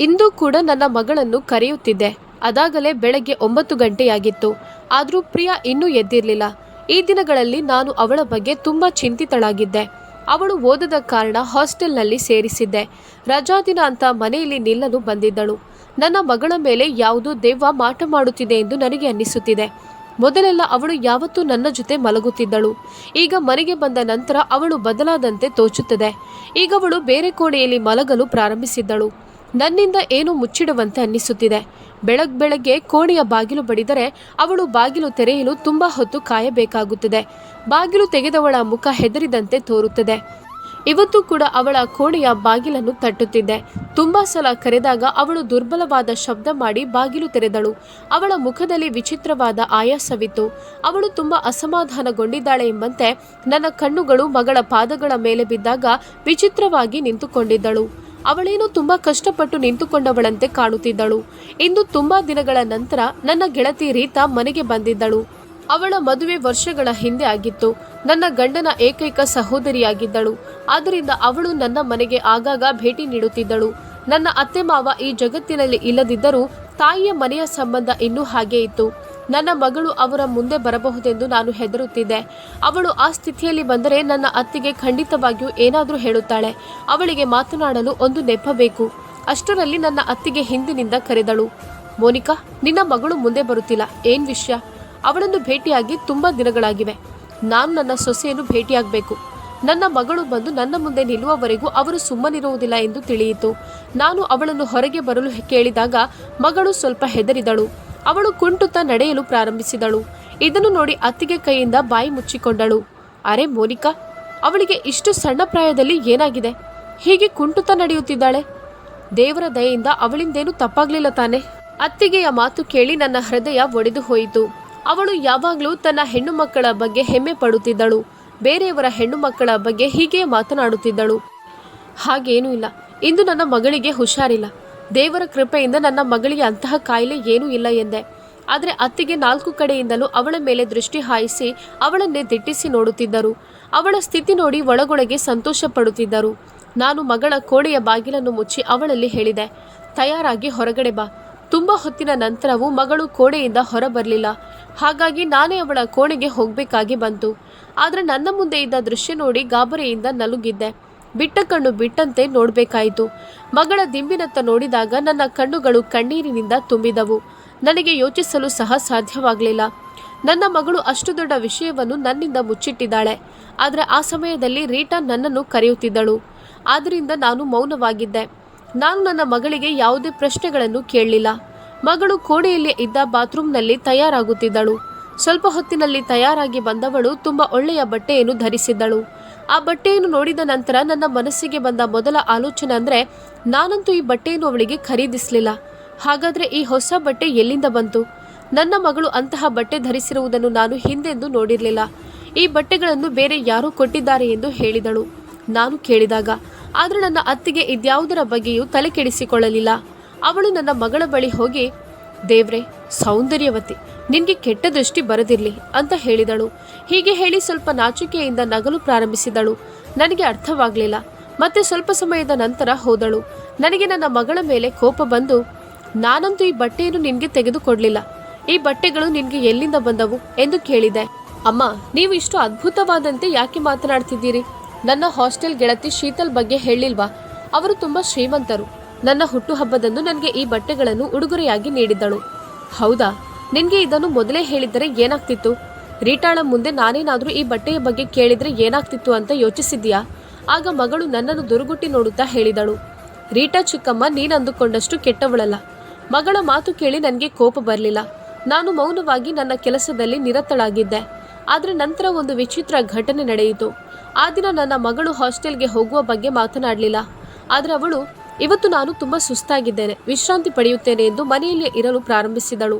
ಇಂದು ಕೂಡ ನನ್ನ ಮಗಳನ್ನು ಕರೆಯುತ್ತಿದ್ದೆ. ಅದಾಗಲೇ ಬೆಳಗ್ಗೆ ಒಂಬತ್ತು ಗಂಟೆಯಾಗಿತ್ತು. ಆದರೂ ಪ್ರಿಯಾ ಇನ್ನೂ ಎದ್ದಿರಲಿಲ್ಲ. ಈ ದಿನಗಳಲ್ಲಿ ನಾನು ಅವಳ ಬಗ್ಗೆ ತುಂಬ ಚಿಂತಿತಳಾಗಿದ್ದೆ. ಅವಳು ಓದದ ಕಾರಣ ಹಾಸ್ಟೆಲ್ನಲ್ಲಿ ಸೇರಿಸಿದ್ದೆ. ರಜಾದಿನ ಅಂತ ಮನೆಯಲ್ಲಿ ನಿಲ್ಲಲು ಬಂದಿದ್ದಳು. ನನ್ನ ಮಗಳ ಮೇಲೆ ಯಾವುದೋ ದೆವ್ವ ಮಾಟ ಮಾಡುತ್ತಿದೆ ಎಂದು ನನಗೆ ಅನ್ನಿಸುತ್ತಿದೆ. ಮೊದಲೆಲ್ಲ ಅವಳು ಯಾವತ್ತೂ ನನ್ನ ಜೊತೆ ಮಲಗುತ್ತಿದ್ದಳು. ಈಗ ಮನೆಗೆ ಬಂದ ನಂತರ ಅವಳು ಬದಲಾದಂತೆ ತೋಚುತ್ತದೆ. ಈಗ ಅವಳು ಬೇರೆ ಕೋಣೆಯಲ್ಲಿ ಮಲಗಲು ಪ್ರಾರಂಭಿಸಿದ್ದಳು. ನನ್ನಿಂದ ಏನೂ ಮುಚ್ಚಿಡುವಂತೆ ಅನ್ನಿಸುತ್ತಿದೆ. ಬೆಳಗ್ ಬೆಳಗ್ಗೆ ಕೋಣೆಯ ಬಾಗಿಲು ಬಡಿದರೆ ಅವಳು ಬಾಗಿಲು ತೆರೆಯಲು ತುಂಬಾ ಹೊತ್ತು ಕಾಯಬೇಕಾಗುತ್ತದೆ. ಬಾಗಿಲು ತೆಗೆದವಳ ಮುಖ ಹೆದರಿದಂತೆ ತೋರುತ್ತದೆ. ಇವತ್ತು ಕೂಡ ಅವಳ ಕೋಣೆಯ ಬಾಗಿಲನ್ನು ತಟ್ಟುತ್ತಿದ್ದೆ. ತುಂಬಾ ಸಲ ಕರೆದಾಗ ಅವಳು ದುರ್ಬಲವಾದ ಶಬ್ದ ಮಾಡಿ ಬಾಗಿಲು ತೆರೆದಳು. ಅವಳ ಮುಖದಲ್ಲಿ ವಿಚಿತ್ರವಾದ ಆಯಾಸವಿತ್ತು. ಅವಳು ತುಂಬಾ ಅಸಮಾಧಾನಗೊಂಡಿದ್ದಾಳೆ ಎಂಬಂತೆ ನನ್ನ ಕಣ್ಣುಗಳು ಮಗಳ ಪಾದಗಳ ಮೇಲೆ ಬಿದ್ದಾಗ ವಿಚಿತ್ರವಾಗಿ ನಿಂತುಕೊಂಡಿದ್ದಳು. ಅವಳೇನು ತುಂಬಾ ಕಷ್ಟಪಟ್ಟು ನಿಂತುಕೊಂಡವಳಂತೆ ಕಾಣುತ್ತಿದ್ದಳು. ಇಂದು ತುಂಬಾ ದಿನಗಳ ನಂತರ ನನ್ನ ಗೆಳತಿ ರೀತಾ ಮನೆಗೆ ಬಂದಿದ್ದಳು. ಅವಳ ಮದುವೆ ವರ್ಷಗಳ ಹಿಂದೆ ಆಗಿತ್ತು. ನನ್ನ ಗಂಡನ ಏಕೈಕ ಸಹೋದರಿಯಾಗಿದ್ದಳು. ಆದ್ದರಿಂದ ಅವಳು ನನ್ನ ಮನೆಗೆ ಆಗಾಗ ಭೇಟಿ ನೀಡುತ್ತಿದ್ದಳು. ನನ್ನ ಅತ್ತೆ ಮಾವ ಈ ಜಗತ್ತಿನಲ್ಲಿ ಇಲ್ಲದಿದ್ದರೂ ತಾಯಿಯ ಮನೆಯ ಸಂಬಂಧ ಇನ್ನೂ ಹಾಗೆ ಇತ್ತು. ನನ್ನ ಮಗಳು ಅವರ ಮುಂದೆ ಬರಬಹುದೆಂದು ನಾನು ಹೆದರುತ್ತಿದ್ದೆ. ಅವಳು ಆ ಸ್ಥಿತಿಯಲ್ಲಿ ಬಂದರೆ ನನ್ನ ಅತ್ತಿಗೆ ಖಂಡಿತವಾಗಿಯೂ ಏನಾದರೂ ಹೇಳುತ್ತಾಳೆ. ಅವಳಿಗೆ ಮಾತನಾಡಲು ಒಂದು ನೆಪ ಬೇಕು. ಅಷ್ಟರಲ್ಲಿ ನನ್ನ ಅತ್ತಿಗೆ ಹಿಂದಿನಿಂದ ಕರೆದಳು, ಮೋನಿಕಾ, ನಿನ್ನ ಮಗಳು ಮುಂದೆ ಬರುತ್ತಿಲ್ಲ. ಏನ್ ವಿಷಯ? ಅವಳನ್ನು ಭೇಟಿಯಾಗಿ ತುಂಬಾ ದಿನಗಳಾಗಿವೆ. ನಾನು ನನ್ನ ಸೊಸೆಯನ್ನು ಭೇಟಿಯಾಗಬೇಕು. ನನ್ನ ಮಗಳು ಬಂದು ನನ್ನ ಮುಂದೆ ನಿಲ್ಲುವವರೆಗೂ ಅವರು ಸುಮ್ಮನಿರುವುದಿಲ್ಲ ಎಂದು ತಿಳಿಯಿತು. ನಾನು ಅವಳನ್ನು ಹೊರಗೆ ಬರಲು ಕೇಳಿದಾಗ ಮಗಳು ಸ್ವಲ್ಪ ಹೆದರಿದಳು. ಅವಳು ಕುಂಟುತ್ತಾ ನಡೆಯಲು ಪ್ರಾರಂಭಿಸಿದಳು. ಇದನ್ನು ನೋಡಿ ಅತ್ತಿಗೆ ಕೈಯಿಂದ ಬಾಯಿ ಮುಚ್ಚಿಕೊಂಡಳು. ಅರೆ ಮೋನಿಕಾ, ಅವಳಿಗೆ ಇಷ್ಟು ಸಣ್ಣ ಪ್ರಾಯದಲ್ಲಿ ಏನಾಗಿದೆ? ಹೀಗೆ ಕುಂಟುತ್ತಾ ನಡೆಯುತ್ತಿದ್ದಾಳೆ? ದೇವರ ದಯೆಯಿಂದ ಅವಳಿಂದೇನು ತಪ್ಪಾಗ್ಲಿಲ್ಲ ತಾನೆ? ಅತ್ತಿಗೆಯ ಮಾತು ಕೇಳಿ ನನ್ನ ಹೃದಯ ಒಡೆದು ಹೋಯಿತು. ಅವಳು ಯಾವಾಗಲೂ ತನ್ನ ಹೆಣ್ಣು ಮಕ್ಕಳ ಬಗ್ಗೆ ಹೆಮ್ಮೆ ಪಡುತ್ತಿದ್ದಳು. ಬೇರೆಯವರ ಹೆಣ್ಣು ಮಕ್ಕಳ ಬಗ್ಗೆ ಹೀಗೆ ಮಾತನಾಡುತ್ತಿದ್ದಳು. ಹಾಗೇನೂ ಇಲ್ಲ. ಇಂದು ನನ್ನ ಮಗಳಿಗೆ ಹುಷಾರಿಲ್ಲ. ದೇವರ ಕೃಪೆಯಿಂದ ನನ್ನ ಮಗಳಿಗೆ ಅಂತಹ ಕಾಯಿಲೆ ಏನೂ ಇಲ್ಲ ಎಂದೆ. ಆದರೆ ಅತ್ತಿಗೆ ನಾಲ್ಕು ಕಡೆಯಿಂದಲೂ ಅವಳ ಮೇಲೆ ದೃಷ್ಟಿ ಹಾಯಿಸಿ ಅವಳನ್ನೇ ದಿಟ್ಟಿಸಿ ನೋಡುತ್ತಿದ್ದರು. ಅವಳ ಸ್ಥಿತಿ ನೋಡಿ ಒಳಗೊಳಗೆ ಸಂತೋಷ ಪಡುತ್ತಿದ್ದರು ನಾನು ಮಗಳ ಕೋಣೆಯ ಬಾಗಿಲನ್ನು ಮುಚ್ಚಿ ಅವಳಲ್ಲಿ ಹೇಳಿದೆ, ತಯಾರಾಗಿ ಹೊರಗಡೆ ಬಾ. ತುಂಬ ಹೊತ್ತಿನ ನಂತರವೂ ಮಗಳು ಕೋಣೆಯಿಂದ ಹೊರಬರಲಿಲ್ಲ. ಹಾಗಾಗಿ ನಾನೇ ಅವಳ ಕೋಣೆಗೆ ಹೋಗಬೇಕಾಗಿ ಬಂತು. ಆದರೆ ನನ್ನ ಮುಂದೆ ಇದ್ದ ದೃಶ್ಯ ನೋಡಿ ಗಾಬರಿಯಿಂದ ನಲುಗಿದ್ದೆ. ಬಿಟ್ಟ ಕಣ್ಣು ಬಿಟ್ಟಂತೆ ನೋಡಬೇಕಾಯಿತು. ಮಗಳ ದಿಂಬಿನತ್ತ ನೋಡಿದಾಗ ನನ್ನ ಕಣ್ಣುಗಳು ಕಣ್ಣೀರಿನಿಂದ ತುಂಬಿದವು. ನನಗೆ ಯೋಚಿಸಲು ಸಹ ಸಾಧ್ಯವಾಗಲಿಲ್ಲ. ನನ್ನ ಮಗಳು ಅಷ್ಟು ದೊಡ್ಡ ವಿಷಯವನ್ನು ನನ್ನಿಂದ ಮುಚ್ಚಿಟ್ಟಿದ್ದಾಳೆ. ಆದರೆ ಆ ಸಮಯದಲ್ಲಿ ರೀಟಾ ನನ್ನನ್ನು ಕರೆಯುತ್ತಿದ್ದಳು. ಆದ್ದರಿಂದ ನಾನು ಮೌನವಾಗಿದ್ದೆ. ನಾನು ನನ್ನ ಮಗಳಿಗೆ ಯಾವುದೇ ಪ್ರಶ್ನೆಗಳನ್ನು ಕೇಳಲಿಲ್ಲ. ಮಗಳು ಕೋಣೆಯಲ್ಲಿ ಇದ್ದ ಬಾತ್ರೂಮ್ನಲ್ಲಿ ತಯಾರಾಗುತ್ತಿದ್ದಳು. ಸ್ವಲ್ಪ ಹೊತ್ತಿನಲ್ಲಿ ತಯಾರಾಗಿ ಬಂದವಳು ತುಂಬ ಒಳ್ಳೆಯ ಬಟ್ಟೆಯನ್ನು ಧರಿಸಿದ್ದಳು. ಆ ಬಟ್ಟೆಯನ್ನು ನೋಡಿದ ನಂತರ ನನ್ನ ಮನಸ್ಸಿಗೆ ಬಂದ ಮೊದಲ ಆಲೋಚನೆ ಅಂದರೆ, ನಾನಂತೂ ಈ ಬಟ್ಟೆಯನ್ನು ಅವಳಿಗೆ ಖರೀದಿಸಲಿಲ್ಲ. ಹಾಗಾದರೆ ಈ ಹೊಸ ಬಟ್ಟೆ ಎಲ್ಲಿಂದ ಬಂತು? ನನ್ನ ಮಗಳು ಅಂತಹ ಬಟ್ಟೆ ಧರಿಸಿರುವುದನ್ನು ನಾನು ಹಿಂದೆಂದೂ ನೋಡಿರಲಿಲ್ಲ. ಈ ಬಟ್ಟೆಗಳನ್ನು ಬೇರೆ ಯಾರೋ ಕೊಟ್ಟಿದ್ದಾರೆ ಎಂದು ಹೇಳಿದಳು. ನಾನು ಕೇಳಿದಾಗ, ಆದರೆ ನನ್ನ ಅತ್ತಿಗೆ ಇದ್ಯಾವುದರ ಬಗ್ಗೆಯೂ ತಲೆ ಕೆಡಿಸಿಕೊಳ್ಳಲಿಲ್ಲ ಅವಳು ನನ್ನ ಮಗಳ ಬಳಿ ಹೋಗಿ ದೇವ್ರೆ, ಸೌಂದರ್ಯವತಿ, ನಿನಗೆ ಕೆಟ್ಟ ದೃಷ್ಟಿ ಬರದಿರಲಿ ಅಂತ ಹೇಳಿದಳು. ಹೀಗೆ ಹೇಳಿ ಸ್ವಲ್ಪ ನಾಚಿಕೆಯಿಂದ ನಗಲು ಪ್ರಾರಂಭಿಸಿದಳು. ನನಗೆ ಅರ್ಥವಾಗಲಿಲ್ಲ. ಮತ್ತೆ ಸ್ವಲ್ಪ ಸಮಯದ ನಂತರ ಹೋದಳು. ನನಗೆ ನನ್ನ ಮಗಳ ಮೇಲೆ ಕೋಪ ಬಂದು, ನಾನಂತೂ ಈ ಬಟ್ಟೆಯನ್ನು ನಿನಗೆ ತೆಗೆದುಕೊಡ್ಲಿಲ್ಲ. ಈ ಬಟ್ಟೆಗಳು ನಿನಗೆ ಎಲ್ಲಿಂದ ಬಂದವು ಎಂದು ಕೇಳಿದೆ. ಅಮ್ಮ, ನೀವು ಇಷ್ಟು ಅದ್ಭುತವಾದಂತೆ ಯಾಕೆ ಮಾತನಾಡ್ತಿದ್ದೀರಿ? ನನ್ನ ಹಾಸ್ಟೆಲ್ ಗೆಳತಿ ಶೀತಲ್ ಬಗ್ಗೆ ಹೇಳಿಲ್ವಾ? ಅವರು ತುಂಬಾ ಶ್ರೀಮಂತರು. ನನ್ನ ಹುಟ್ಟುಹಬ್ಬದಂದು ನನಗೆ ಈ ಬಟ್ಟೆಗಳನ್ನು ಉಡುಗೊರೆಯಾಗಿ ನೀಡಿದ್ದಳು. ಹೌದಾ? ನಿನಗೆ ಇದನ್ನು ಮೊದಲೇ ಹೇಳಿದ್ದರೆ ಏನಾಗ್ತಿತ್ತು? ರೀಟಾಳ ಮುಂದೆ ನಾನೇನಾದರೂ ಈ ಬಟ್ಟೆಯ ಬಗ್ಗೆ ಕೇಳಿದರೆ ಏನಾಗ್ತಿತ್ತು ಅಂತ ಯೋಚಿಸಿದ್ಯಾ ಆಗ ಮಗಳು ನನ್ನನ್ನು ದುರುಗುಟ್ಟಿ ನೋಡುತ್ತಾ ಹೇಳಿದಳು. ರೀಟಾ ಚಿಕ್ಕಮ್ಮ ನೀನಂದುಕೊಂಡಷ್ಟು ಕೆಟ್ಟವಳಲ್ಲ. ಮಗಳ ಮಾತು ಕೇಳಿ ನನಗೆ ಕೋಪ ಬರಲಿಲ್ಲ. ನಾನು ಮೌನವಾಗಿ ನನ್ನ ಕೆಲಸದಲ್ಲಿ ನಿರತಳಾಗಿದ್ದೆ. ಆದರೆ ನಂತರ ಒಂದು ವಿಚಿತ್ರ ಘಟನೆ ನಡೆಯಿತು. ಆ ದಿನ ನನ್ನ ಮಗಳು ಹಾಸ್ಟೆಲ್ಗೆ ಹೋಗುವ ಬಗ್ಗೆ ಮಾತನಾಡಲಿಲ್ಲ. ಆದರೆ ಅವಳು ಇವತ್ತು ನಾನು ತುಂಬ ಸುಸ್ತಾಗಿದ್ದೇನೆ. ವಿಶ್ರಾಂತಿ ಪಡೆಯುತ್ತೇನೆ ಎಂದು ಮನೆಯಲ್ಲಿ ಇರಲು ಪ್ರಾರಂಭಿಸಿದಳು.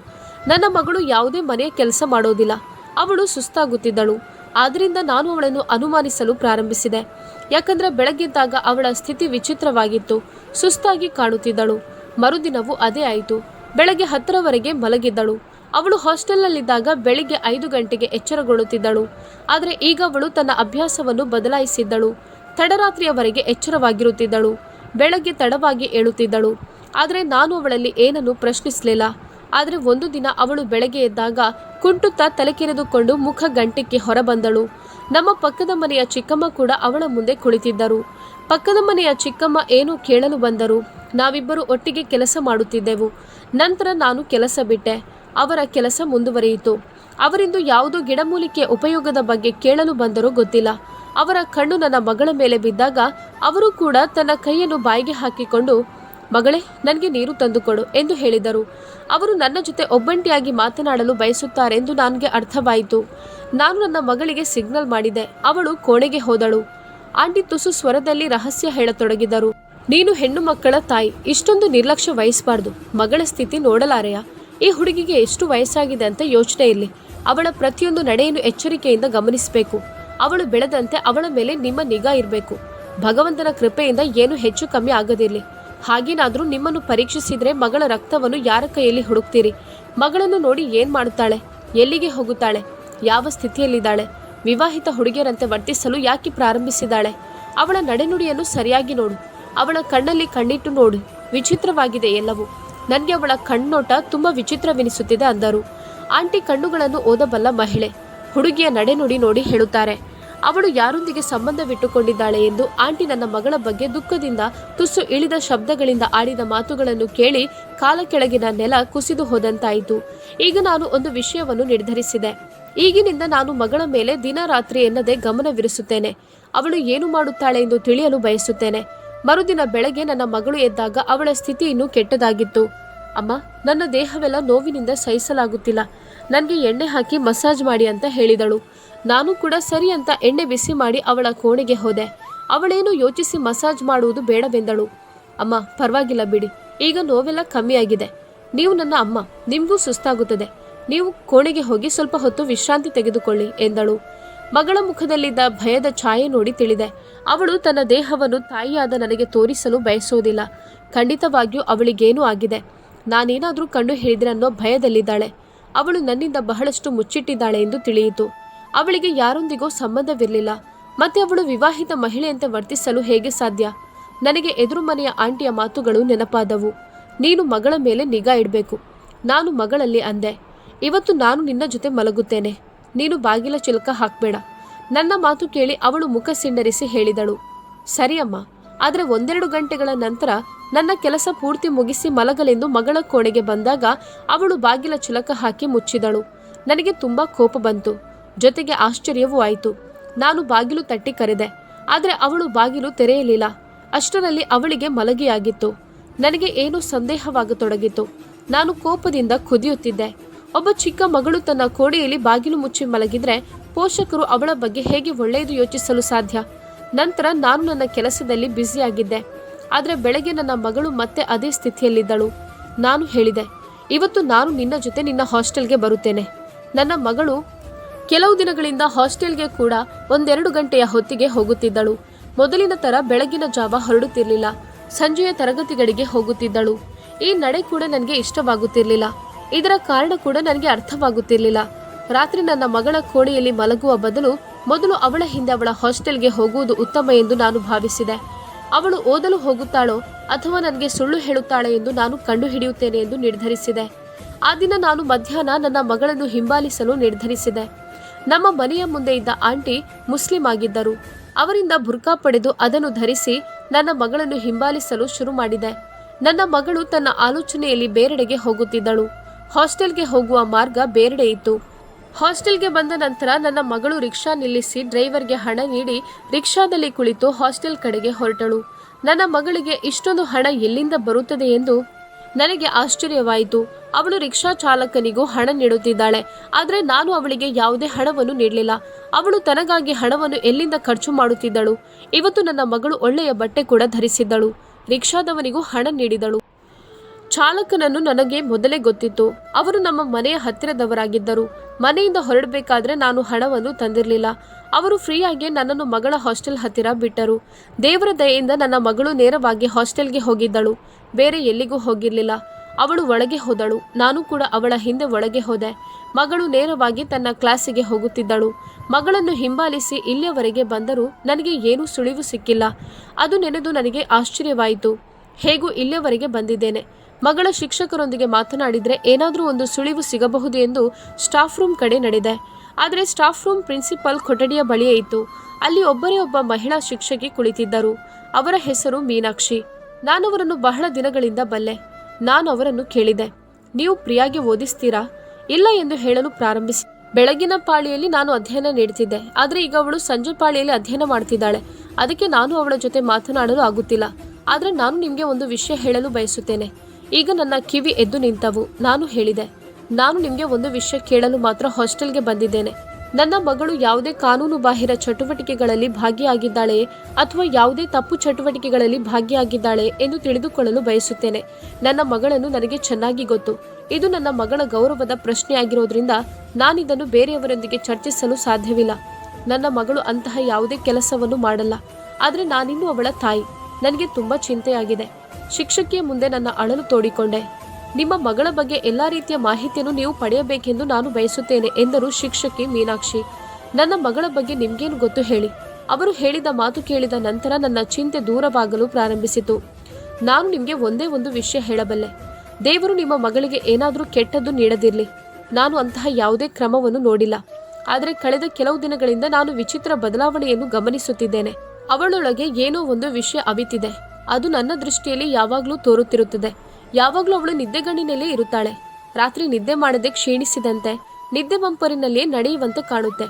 ನನ್ನ ಮಗಳು ಯಾವುದೇ ಮನೆಯ ಕೆಲಸ ಮಾಡೋದಿಲ್ಲ. ಅವಳು ಸುಸ್ತಾಗುತ್ತಿದ್ದಳು. ಆದ್ದರಿಂದ ನಾನು ಅವಳನ್ನು ಅನುಮಾನಿಸಲು ಪ್ರಾರಂಭಿಸಿದೆ. ಯಾಕಂದ್ರೆ ಬೆಳಗ್ಗೆದ್ದಾಗ ಅವಳ ಸ್ಥಿತಿ ವಿಚಿತ್ರವಾಗಿತ್ತು. ಸುಸ್ತಾಗಿ ಕಾಣುತ್ತಿದ್ದಳು. ಮರುದಿನವೂ ಅದೇ ಆಯಿತು. ಬೆಳಗ್ಗೆ ಹತ್ತರವರೆಗೆ ಮಲಗಿದ್ದಳು. ಅವಳು ಹಾಸ್ಟೆಲ್ನಲ್ಲಿದ್ದಾಗ ಬೆಳಿಗ್ಗೆ ಐದು ಗಂಟೆಗೆ ಎಚ್ಚರಗೊಳ್ಳುತ್ತಿದ್ದಳು. ಆದರೆ ಈಗ ಅವಳು ತನ್ನ ಅಭ್ಯಾಸವನ್ನು ಬದಲಾಯಿಸಿದ್ದಳು. ತಡರಾತ್ರಿಯವರೆಗೆ ಎಚ್ಚರವಾಗಿರುತ್ತಿದ್ದಳು. ಬೆಳಗ್ಗೆ ತಡವಾಗಿ ಏಳುತ್ತಿದ್ದಳು. ಆದರೆ ನಾನು ಅವಳಲ್ಲಿ ಏನನ್ನು ಪ್ರಶ್ನಿಸಲಿಲ್ಲ. ಆದರೆ ಒಂದು ದಿನ ಅವಳು ಬೆಳಗ್ಗೆ ಎದ್ದಾಗ ಕುಂಟುತ್ತಾ ತಲೆಕೆರೆದುಕೊಂಡು ಮುಖ ಗಂಟಕ್ಕೆ ಹೊರಬಂದಳು. ನಮ್ಮ ಪಕ್ಕದ ಮನೆಯ ಚಿಕ್ಕಮ್ಮ ಕೂಡ ಅವಳ ಮುಂದೆ ಕುಳಿತಿದ್ದರು. ಪಕ್ಕದ ಮನೆಯ ಚಿಕ್ಕಮ್ಮ ಏನೋ ಕೇಳಲು ಬಂದರು. ನಾವಿಬ್ಬರು ಒಟ್ಟಿಗೆ ಕೆಲಸ ಮಾಡುತ್ತಿದ್ದೆವು. ನಂತರ ನಾನು ಕೆಲಸ ಬಿಟ್ಟೆ. ಅವರ ಕೆಲಸ ಮುಂದುವರಿಯಿತು. ಅವರಿಂದು ಯಾವುದೋ ಗಿಡಮೂಲಿಕೆ ಉಪಯೋಗದ ಬಗ್ಗೆ ಕೇಳಲು ಬಂದರೋ ಗೊತ್ತಿಲ್ಲ. ಅವರ ಕಣ್ಣು ನನ್ನ ಮಗಳ ಮೇಲೆ ಬಿದ್ದಾಗ ಅವರು ಕೂಡ ತನ್ನ ಕೈಯನ್ನು ಬಾಯಿಗೆ ಹಾಕಿಕೊಂಡು, ಮಗಳೇ, ನನಗೆ ನೀರು ತಂದುಕೊಡು ಎಂದು ಹೇಳಿದರು. ಅವರು ನನ್ನ ಜೊತೆ ಒಬ್ಬಂಟಿಯಾಗಿ ಮಾತನಾಡಲು ಬಯಸುತ್ತಾರೆಂದು ನನಗೆ ಅರ್ಥವಾಯಿತು. ನಾನು ನನ್ನ ಮಗಳಿಗೆ ಸಿಗ್ನಲ್ ಮಾಡಿದೆ. ಅವಳು ಕೋಣೆಗೆ ಹೋದಳು. ಆಂಟಿ ತುಸು ಸ್ವರದಲ್ಲಿ ರಹಸ್ಯ ಹೇಳತೊಡಗಿದರು. ನೀನು ಹೆಣ್ಣು ಮಕ್ಕಳ ತಾಯಿ. ಇಷ್ಟೊಂದು ನಿರ್ಲಕ್ಷ್ಯ ವಹಿಸಬಾರ್ದು. ಮಗಳ ಸ್ಥಿತಿ ನೋಡಲಾರೆಯ? ಈ ಹುಡುಗಿಗೆ ಎಷ್ಟು ವಯಸ್ಸಾಗಿದೆ ಅಂತ ಯೋಚನೆ ಇರಲಿ. ಅವಳ ಪ್ರತಿಯೊಂದು ನಡೆಯನ್ನು ಎಚ್ಚರಿಕೆಯಿಂದ ಗಮನಿಸಬೇಕು. ಅವಳು ಬೆಳೆದಂತೆ ಅವಳ ಮೇಲೆ ನಿಮ್ಮ ನಿಗಾ ಇರಬೇಕು. ಭಗವಂತನ ಕೃಪೆಯಿಂದ ಏನು ಹೆಚ್ಚು ಕಮ್ಮಿ ಆಗದಿರಲಿ. ಹಾಗೇನಾದರೂ ನಿಮ್ಮನ್ನು ಪರೀಕ್ಷಿಸಿದರೆ ಮಗಳ ರಕ್ತವನ್ನು ಯಾರ ಕೈಯಲ್ಲಿ ಹುಡುಕ್ತೀರಿ? ಮಗಳನ್ನು ನೋಡಿ ಏನು ಮಾಡುತ್ತಾಳೆ? ಎಲ್ಲಿಗೆ ಹೋಗುತ್ತಾಳೆ? ಯಾವ ಸ್ಥಿತಿಯಲ್ಲಿದ್ದಾಳೆ? ವಿವಾಹಿತ ಹುಡುಗಿಯರಂತೆ ವರ್ತಿಸಲು ಯಾಕೆ ಪ್ರಾರಂಭಿಸಿದಾಳೆ ಅವಳ ನಡೆನುಡಿಯನ್ನು ಸರಿಯಾಗಿ ನೋಡು. ಅವಳ ಕಣ್ಣಲ್ಲಿ ಕಣ್ಣಿಟ್ಟು ನೋಡು. ವಿಚಿತ್ರವಾಗಿದೆ ಎಲ್ಲವೂ. ನನಗೆ ಅವಳ ಕಣ್ಣೋಟ ತುಂಬ ವಿಚಿತ್ರವೆನಿಸುತ್ತಿದೆ ಅಂದರು. ಆಂಟಿ ಕಣ್ಣುಗಳನ್ನು ಓದಬಲ್ಲ ಮಹಿಳೆ. ಹುಡುಗಿಯ ನಡೆನುಡಿ ನೋಡಿ ಹೇಳುತ್ತಾರೆ. ಅವಳು ಯಾರೊಂದಿಗೆ ಸಂಬಂಧವಿಟ್ಟುಕೊಂಡಿದ್ದಾಳೆ ಎಂದು ಆಂಟಿ ನನ್ನ ಮಗಳ ಬಗ್ಗೆ ದುಃಖದಿಂದ ತುಸು ಇಳಿದ ಶಬ್ದಗಳಿಂದ ಆಡಿದ ಮಾತುಗಳನ್ನು ಕೇಳಿ ಕಾಲ ಕೆಳಗಿನ ನೆಲ ಕುಸಿದು ಹೋದಂತಾಯಿತು. ಈಗ ನಾನು ಒಂದು ವಿಷಯವನ್ನು ನಿರ್ಧರಿಸಿದೆ. ಈಗಿನಿಂದ ನಾನು ಮಗಳ ಮೇಲೆ ದಿನ ರಾತ್ರಿ ಎನ್ನದೆ ಗಮನವಿರಿಸುತ್ತೇನೆ. ಅವಳು ಏನು ಮಾಡುತ್ತಾಳೆ ಎಂದು ತಿಳಿಯಲು ಬಯಸುತ್ತೇನೆ. ಮರುದಿನ ಬೆಳಗ್ಗೆ ನನ್ನ ಮಗಳು ಎದ್ದಾಗ ಅವಳ ಸ್ಥಿತಿ ಇನ್ನೂ ಕೆಟ್ಟದಾಗಿತ್ತು. ಅಮ್ಮ, ನನ್ನ ದೇಹವೆಲ್ಲ ನೋವಿನಿಂದ ಸಹಿಸಲಾಗುತ್ತಿಲ್ಲ. ನನಗೆ ಎಣ್ಣೆ ಹಾಕಿ ಮಸಾಜ್ ಮಾಡಿ ಅಂತ ಹೇಳಿದಳು. ನಾನು ಕೂಡ ಸರಿ ಅಂತ ಎಣ್ಣೆ ಬಿಸಿ ಮಾಡಿ ಅವಳ ಕೋಣೆಗೆ ಹೋದೆ. ಅವಳೇನು ಯೋಚಿಸಿ ಮಸಾಜ್ ಮಾಡುವುದು ಬೇಡವೆಂದಳು ಅಮ್ಮ, ಪರವಾಗಿಲ್ಲ ಬಿಡಿ. ಈಗ ನೋವೆಲ್ಲ ಕಮ್ಮಿಯಾಗಿದೆ ನೀವು ನನ್ನ ಅಮ್ಮ, ನಿಮಗೂ ಸುಸ್ತಾಗುತ್ತದೆ. ನೀವು ಕೋಣೆಗೆ ಹೋಗಿ ಸ್ವಲ್ಪ ಹೊತ್ತು ವಿಶ್ರಾಂತಿ ತೆಗೆದುಕೊಳ್ಳಿ ಎಂದಳು. ಮಗಳ ಮುಖದಲ್ಲಿದ್ದ ಭಯದ ಛಾಯೆ ನೋಡಿ ತಿಳಿದೆ. ಅವಳು ತನ್ನ ದೇಹವನ್ನು ತಾಯಿಯಾದ ನನಗೆ ತೋರಿಸಲು ಬಯಸೋದಿಲ್ಲ ಖಂಡಿತವಾಗಿಯೂ ಅವಳಿಗೇನೂ ಆಗಿದೆ. ನಾನೇನಾದರೂ ಕಂಡು ಹಿಡಿದ್ರೆ ಅನ್ನೋ ಭಯದಲ್ಲಿದ್ದಾಳೆ. ಅವಳು ನನ್ನಿಂದ ಬಹಳಷ್ಟು ಮುಚ್ಚಿಟ್ಟಿದ್ದಾಳೆ ಎಂದು ತಿಳಿಯಿತು. ಅವಳಿಗೆ ಯಾರೊಂದಿಗೂ ಸಂಬಂಧವಿರಲಿಲ್ಲ. ಮತ್ತೆ ಅವಳು ವಿವಾಹಿತ ಮಹಿಳೆಯಂತೆ ವರ್ತಿಸಲು ಹೇಗೆ ಸಾಧ್ಯ? ನನಗೆ ಎದುರು ಮನೆಯ ಆಂಟಿಯ ಮಾತುಗಳು ನೆನಪಾದವು. ನೀನು ಮಗಳ ಮೇಲೆ ನಿಗಾ ಇಡಬೇಕು. ನಾನು ಮಗಳಲ್ಲಿ ಅಂದೆ. ಇವತ್ತು ನಾನು ನಿನ್ನ ಜೊತೆ ಮಲಗುತ್ತೇನೆ. ನೀನು ಬಾಗಿಲ ಚಿಲಕ ಹಾಕ್ಬೇಡ. ನನ್ನ ಮಾತು ಕೇಳಿ ಅವಳು ಮುಖ ಸಿಂಡರಿಸಿ ಹೇಳಿದಳು. ಸರಿಯಮ್ಮ ಆದರೆ ಒಂದೆರಡು ಗಂಟೆಗಳ ನಂತರ ನನ್ನ ಕೆಲಸ ಪೂರ್ತಿ ಮುಗಿಸಿ ಮಲಗಲೆಂದು ಮಗಳ ಕೋಣೆಗೆ ಬಂದಾಗ ಅವಳು ಬಾಗಿಲ ಚಿಲಕ ಹಾಕಿ ಮುಚ್ಚಿದಳು. ನನಗೆ ತುಂಬಾ ಕೋಪ ಬಂತು. ಜೊತೆಗೆ ಆಶ್ಚರ್ಯವೂ ಆಯಿತು. ನಾನು ಬಾಗಿಲು ತಟ್ಟಿ ಕರೆದೆ. ಆದರೆ ಅವಳು ಬಾಗಿಲು ತೆರೆಯಲಿಲ್ಲ. ಅಷ್ಟರಲ್ಲಿ ಅವಳಿಗೆ ಮಲಗಿಯಾಗಿತ್ತು. ನನಗೆ ಏನೋ ಸಂದೇಹವಾಗತೊಡಗಿತು. ನಾನು ಕೋಪದಿಂದ ಕುದಿಯುತ್ತಿದ್ದೆ. ಒಬ್ಬ ಚಿಕ್ಕ ಮಗಳು ತನ್ನ ಕೋಣೆಯಲ್ಲಿ ಬಾಗಿಲು ಮುಚ್ಚಿ ಮಲಗಿದ್ರೆ ಪೋಷಕರು ಅವಳ ಬಗ್ಗೆ ಹೇಗೆ ಒಳ್ಳೆಯದು ಯೋಚಿಸಲು ಸಾಧ್ಯ? ನಂತರ ನಾನು ನನ್ನ ಕೆಲಸದಲ್ಲಿ ಬ್ಯುಸಿಯಾಗಿದ್ದೆ. ಆದರೆ ಬೆಳಗ್ಗೆ ನನ್ನ ಮಗಳು ಮತ್ತೆ ಅದೇ ಸ್ಥಿತಿಯಲ್ಲಿದ್ದಳು. ನಾನು ಹೇಳಿದೆ, ಇವತ್ತು ನಾನು ನಿನ್ನ ಜೊತೆ ನಿನ್ನ ಹಾಸ್ಟೆಲ್ಗೆ ಬರುತ್ತೇನೆ. ನನ್ನ ಮಗಳು ಕೆಲವು ದಿನಗಳಿಂದ ಹಾಸ್ಟೆಲ್ಗೆ ಕೂಡ ಒಂದೆರಡು ಗಂಟೆಯ ಹೊತ್ತಿಗೆ ಹೋಗುತ್ತಿದ್ದಳು. ಮೊದಲಿನ ತರ ಬೆಳಗಿನ ಜಾವ ಹೊರಡುತ್ತಿರಲಿಲ್ಲ. ಸಂಜೆಯ ತರಗತಿಗಳಿಗೆ ಹೋಗುತ್ತಿದ್ದಳು. ಈ ನಡೆ ಕೂಡ ನನಗೆ ಇಷ್ಟವಾಗುತ್ತಿರಲಿಲ್ಲ. ಇದರ ಕಾರಣ ಕೂಡ ನನಗೆ ಅರ್ಥವಾಗುತ್ತಿರಲಿಲ್ಲ. ರಾತ್ರಿ ನನ್ನ ಮಗಳ ಕೋಣೆಯಲ್ಲಿ ಮಲಗುವ ಬದಲು ಮೊದಲು ಅವಳ ಹಿಂದೆ ಅವಳ ಹಾಸ್ಟೆಲ್ಗೆ ಹೋಗುವುದು ಉತ್ತಮ ಎಂದು ನಾನು ಭಾವಿಸಿದೆ. ಅವಳು ಓದಲು ಹೋಗುತ್ತಾಳೋ ಅಥವಾ ನನಗೆ ಸುಳ್ಳು ಹೇಳುತ್ತಾಳೆ ಎಂದು ನಾನು ಕಂಡುಹಿಡಿಯುತ್ತೇನೆ ಎಂದು ನಿರ್ಧರಿಸಿದೆ. ಆ ದಿನ ನಾನು ಮಧ್ಯಾಹ್ನ ನನ್ನ ಮಗಳನ್ನು ಹಿಂಬಾಲಿಸಲು ನಿರ್ಧರಿಸಿದೆ. ನಮ್ಮ ಮನೆಯ ಮುಂದೆ ಇದ್ದ ಆಂಟಿ ಮುಸ್ಲಿಂ ಆಗಿದ್ದರು. ಅವರಿಂದ ಬುರ್ಕಾ ಪಡೆದು ಅದನ್ನು ಧರಿಸಿ ನನ್ನ ಮಗಳನ್ನು ಹಿಂಬಾಲಿಸಲು ಶುರು ಮಾಡಿದೆ. ನನ್ನ ಮಗಳು ತನ್ನ ಆಲೋಚನೆಯಲ್ಲಿ ಬೇರೆಡೆಗೆ ಹೋಗುತ್ತಿದ್ದಳು. ಹಾಸ್ಟೆಲ್ಗೆ ಹೋಗುವ ಮಾರ್ಗ ಬೇರೆಡೆ ಇತ್ತು. ಹಾಸ್ಟೆಲ್ಗೆ ಬಂದ ನಂತರ ನನ್ನ ಮಗಳು ರಿಕ್ಷಾ ನಿಲ್ಲಿಸಿ ಡ್ರೈವರ್ಗೆ ಹಣ ನೀಡಿ ರಿಕ್ಷಾದಲ್ಲಿ ಕುಳಿತು ಹಾಸ್ಟೆಲ್ ಕಡೆಗೆ ಹೊರಟಳು. ನನ್ನ ಮಗಳಿಗೆ ಇಷ್ಟೊಂದು ಹಣ ಎಲ್ಲಿಂದ ಬರುತ್ತದೆ ಎಂದು ನನಗೆ ಆಶ್ಚರ್ಯವಾಯಿತು. ಅವಳು ರಿಕ್ಷಾ ಚಾಲಕನಿಗೂ ಹಣ ನೀಡುತ್ತಿದ್ದಾಳೆ. ಆದರೆ ನಾನು ಅವಳಿಗೆ ಯಾವುದೇ ಹಣವನ್ನು ನೀಡಲಿಲ್ಲ. ಅವಳು ತನಗಾಗಿ ಹಣವನ್ನು ಎಲ್ಲಿಂದ ಖರ್ಚು ಮಾಡುತ್ತಿದ್ದಳು. ಇವತ್ತು ನನ್ನ ಮಗಳು ಒಳ್ಳೆಯ ಬಟ್ಟೆ ಕೂಡ ಧರಿಸಿದ್ದಳು. ರಿಕ್ಷಾದವನಿಗೂ ಹಣ ನೀಡಿದಳು. ಚಾಲಕನನ್ನು ನನಗೆ ಮೊದಲೇ ಗೊತ್ತಿತ್ತು. ಅವರು ನಮ್ಮ ಮನೆಯ ಹತ್ತಿರದವರಾಗಿದ್ದರು. ಮನೆಯಿಂದ ಹೊರಡಬೇಕಾದ್ರೆ ನಾನು ಹಣವನ್ನು ತಂದಿರಲಿಲ್ಲ. ಅವರು ಫ್ರೀಯಾಗಿ ನನ್ನನ್ನು ಮಗಳ ಹಾಸ್ಟೆಲ್ ಹತ್ತಿರ ಬಿಟ್ಟರು. ದೇವರ ದಯೆಯಿಂದ ನನ್ನ ಮಗಳು ನೇರವಾಗಿ ಹಾಸ್ಟೆಲ್ಗೆ ಹೋಗಿದ್ದಳು. ಬೇರೆ ಎಲ್ಲಿಗೂ ಹೋಗಿರಲಿಲ್ಲ. ಅವಳು ಒಳಗೆ ಹೋದಳು. ನಾನು ಕೂಡ ಅವಳ ಹಿಂದೆ ಒಳಗೆ ಹೋದೆ. ಮಗಳು ನೇರವಾಗಿ ತನ್ನ ಕ್ಲಾಸಿಗೆ ಹೋಗುತ್ತಿದ್ದಳು. ಮಗಳನ್ನು ಹಿಂಬಾಲಿಸಿ ಇಲ್ಲಿಯವರೆಗೆ ಬಂದರೂ ನನಗೆ ಏನೂ ಸುಳಿವು ಸಿಕ್ಕಿಲ್ಲ. ಅದು ನೆನೆದು ನನಗೆ ಆಶ್ಚರ್ಯವಾಯಿತು. ಹೇಗೂ ಇಲ್ಲಿಯವರೆಗೆ ಬಂದಿದ್ದೇನೆ. ಮಗಳ ಶಿಕ್ಷಕರೊಂದಿಗೆ ಮಾತನಾಡಿದರೆ ಏನಾದರೂ ಒಂದು ಸುಳಿವು ಸಿಗಬಹುದು ಎಂದು ಸ್ಟಾಫ್ ರೂಮ್ ಕಡೆ ನಡೆದೆ. ಆದರೆ ಸ್ಟಾಫ್ ರೂಮ್ ಪ್ರಿನ್ಸಿಪಲ್ ಕೊಠಡಿಯ ಬಳಿಯೇ ಇತ್ತು. ಅಲ್ಲಿ ಒಬ್ಬರೇ ಒಬ್ಬ ಮಹಿಳಾ ಶಿಕ್ಷಕಿ ಕುಳಿತಿದ್ದರು. ಅವರ ಹೆಸರು ಮೀನಾಕ್ಷಿ. ನಾನು ಅವರನ್ನು ಬಹಳ ದಿನಗಳಿಂದ ಬಲ್ಲೆ. ನಾನು ಅವರನ್ನು ಕೇಳಿದೆ. ನೀವು ಪ್ರಿಯಾಗೆ ಓದಿಸ್ತೀರಾ? ಇಲ್ಲ ಎಂದು ಹೇಳಲು ಪ್ರಾರಂಭಿಸಿ. ಬೆಳಗಿನ ಪಾಳಿಯಲ್ಲಿ ನಾನು ಅಧ್ಯಯನ ನೀಡುತ್ತಿದ್ದೆ. ಆದರೆ ಈಗ ಅವಳು ಸಂಜೆ ಪಾಳಿಯಲ್ಲಿ ಅಧ್ಯಯನ ಮಾಡ್ತಿದ್ದಾಳೆ ಅದಕ್ಕೆ ನಾನು ಅವಳ ಜೊತೆ ಮಾತನಾಡಲು ಆಗುತ್ತಿಲ್ಲ. ಆದರೆ ನಾನು ನಿಮಗೆ ಒಂದು ವಿಷಯ ಹೇಳಲು ಬಯಸುತ್ತೇನೆ. ಈಗ ನನ್ನ ಕಿವಿ ಎದ್ದು ನಿಂತವು. ನಾನು ಹೇಳಿದೆ. ನಾನು ನಿಮಗೆ ಒಂದು ವಿಷಯ ಕೇಳಲು ಮಾತ್ರ ಹಾಸ್ಟೆಲ್ಗೆ ಬಂದಿದ್ದೇನೆ. ನನ್ನ ಮಗಳು ಯಾವುದೇ ಕಾನೂನು ಬಾಹಿರ ಚಟುವಟಿಕೆಗಳಲ್ಲಿ ಭಾಗಿಯಾಗಿದ್ದಾಳೆ ಅಥವಾ ಯಾವುದೇ ತಪ್ಪು ಚಟುವಟಿಕೆಗಳಲ್ಲಿ ಭಾಗಿಯಾಗಿದ್ದಾಳೆ ಎಂದು ತಿಳಿದುಕೊಳ್ಳಲು ಬಯಸುತ್ತೇನೆ. ನನ್ನ ಮಗಳನ್ನು ನನಗೆ ಚೆನ್ನಾಗಿ ಗೊತ್ತು. ಇದು ನನ್ನ ಮಗಳ ಗೌರವದ ಪ್ರಶ್ನೆಯಾಗಿರೋದ್ರಿಂದ ನಾನಿದನ್ನು ಬೇರೆಯವರೊಂದಿಗೆ ಚರ್ಚಿಸಲು ಸಾಧ್ಯವಿಲ್ಲ. ನನ್ನ ಮಗಳು ಅಂತಹ ಯಾವುದೇ ಕೆಲಸವನ್ನು ಮಾಡಲ್ಲ. ಆದರೆ ನಾನಿನ್ನೂ ಅವಳ ತಾಯಿ. ನನಗೆ ತುಂಬ ಚಿಂತೆಯಾಗಿದೆ. ಶಿಕ್ಷಕಿಯ ಮುಂದೆ ನನ್ನ ಅಳಲು ತೋಡಿಕೊಂಡೆ. ನಿಮ್ಮ ಮಗಳ ಬಗ್ಗೆ ಎಲ್ಲಾ ರೀತಿಯ ಮಾಹಿತಿಯನ್ನು ನೀವು ಪಡೆಯಬೇಕೆಂದು ನಾನು ಬಯಸುತ್ತೇನೆ ಎಂದರು ಶಿಕ್ಷಕಿ ಮೀನಾಕ್ಷಿ. ನನ್ನ ಮಗಳ ಬಗ್ಗೆ ನಿಮ್ಗೇನು ಗೊತ್ತು ಹೇಳಿ. ಅವರು ಹೇಳಿದ ಮಾತು ಕೇಳಿದ ನಂತರ ನನ್ನ ಚಿಂತೆ ದೂರವಾಗಲು ಪ್ರಾರಂಭಿಸಿತು. ನಾನು ನಿಮಗೆ ಒಂದೇ ಒಂದು ವಿಷಯ ಹೇಳಬಲ್ಲೆ. ದೇವರು ನಿಮ್ಮ ಮಗಳಿಗೆ ಏನಾದರೂ ಕೆಟ್ಟದ್ದು ನೀಡದಿರಲಿ. ನಾನು ಅಂತಹ ಯಾವುದೇ ಕ್ರಮವನ್ನು ನೋಡಿಲ್ಲ. ಆದರೆ ಕಳೆದ ಕೆಲವು ದಿನಗಳಿಂದ ನಾನು ವಿಚಿತ್ರ ಬದಲಾವಣೆಯನ್ನು ಗಮನಿಸುತ್ತಿದ್ದೇನೆ. ಅವಳೊಳಗೆ ಏನೋ ಒಂದು ವಿಷಯ ಅವಿತಿದೆ. ಅದು ನನ್ನ ದೃಷ್ಟಿಯಲ್ಲಿ ಯಾವಾಗಲೂ ತೋರುತ್ತಿರುತ್ತದೆ. ಯಾವಾಗಲೂ ಅವಳು ನಿದ್ದೆಗಣ್ಣಿನಲ್ಲೇ ಇರುತ್ತಾಳೆ. ರಾತ್ರಿ ನಿದ್ದೆ ಮಾಡದೆ ಕ್ಷೀಣಿಸಿದಂತೆ ನಿದ್ದೆ ಬಂಪರಿನಲ್ಲಿಯೇ ನಡೆಯುವಂತೆ ಕಾಣುತ್ತೆ.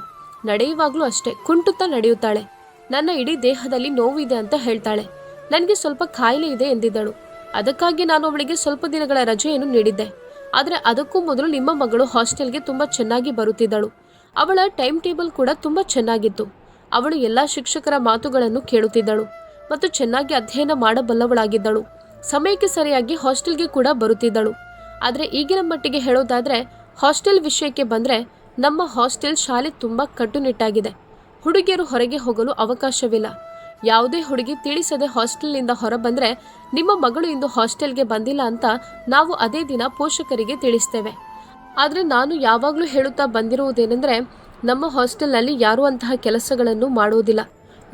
ನಡೆಯುವಾಗಲೂ ಅಷ್ಟೇ ಕುಂಟುತ್ತಾ ನಡೆಯುತ್ತಾಳೆ. ನನ್ನ ಇಡೀ ದೇಹದಲ್ಲಿ ನೋವಿದೆ ಅಂತ ಹೇಳ್ತಾಳೆ. ನನಗೆ ಸ್ವಲ್ಪ ಕಾಯಿಲೆ ಇದೆ ಎಂದಿದ್ದಳು. ಅದಕ್ಕಾಗಿ ನಾನು ಅವಳಿಗೆ ಸ್ವಲ್ಪ ದಿನಗಳ ರಜೆಯನ್ನು ನೀಡಿದ್ದೆ. ಆದರೆ ಅದಕ್ಕೂ ಮೊದಲು ನಿಮ್ಮ ಮಗಳು ಹಾಸ್ಟೆಲ್ಗೆ ತುಂಬ ಚೆನ್ನಾಗಿ ಬರುತ್ತಿದ್ದಳು. ಅವಳ ಟೈಮ್ ಟೇಬಲ್ ಕೂಡ ತುಂಬ ಚೆನ್ನಾಗಿತ್ತು. ಅವಳು ಎಲ್ಲ ಶಿಕ್ಷಕರ ಮಾತುಗಳನ್ನು ಕೇಳುತ್ತಿದ್ದಳು ಮತ್ತು ಚೆನ್ನಾಗಿ ಅಧ್ಯಯನ ಮಾಡಬಲ್ಲವಳಾಗಿದ್ದಳು. ಸಮಯಕ್ಕೆ ಸರಿಯಾಗಿ ಹಾಸ್ಟೆಲ್ಗೆ ಕೂಡ ಬರುತ್ತಿದ್ದಳು. ಆದರೆ ಈಗಿನ ಮಟ್ಟಿಗೆ ಹೇಳೋದಾದರೆ, ಹಾಸ್ಟೆಲ್ ವಿಷಯಕ್ಕೆ ಬಂದರೆ ನಮ್ಮ ಹಾಸ್ಟೆಲ್ ಶಾಲೆ ತುಂಬ ಕಟ್ಟುನಿಟ್ಟಾಗಿದೆ. ಹುಡುಗಿಯರು ಹೊರಗೆ ಹೋಗಲು ಅವಕಾಶವಿಲ್ಲ. ಯಾವುದೇ ಹುಡುಗಿ ತಿಳಿಸದೆ ಹಾಸ್ಟೆಲ್ನಿಂದ ಹೊರಬಂದರೆ ನಿಮ್ಮ ಮಗಳು ಇಂದು ಹಾಸ್ಟೆಲ್ಗೆ ಬಂದಿಲ್ಲ ಅಂತ ನಾವು ಅದೇ ದಿನ ಪೋಷಕರಿಗೆ ತಿಳಿಸ್ತೇವೆ. ಆದರೆ ನಾನು ಯಾವಾಗಲೂ ಹೇಳುತ್ತಾ ಬಂದಿರುವುದೇನೆಂದರೆ, ನಮ್ಮ ಹಾಸ್ಟೆಲ್ನಲ್ಲಿ ಯಾರೂ ಅಂತಹ ಕೆಲಸಗಳನ್ನು ಮಾಡುವುದಿಲ್ಲ.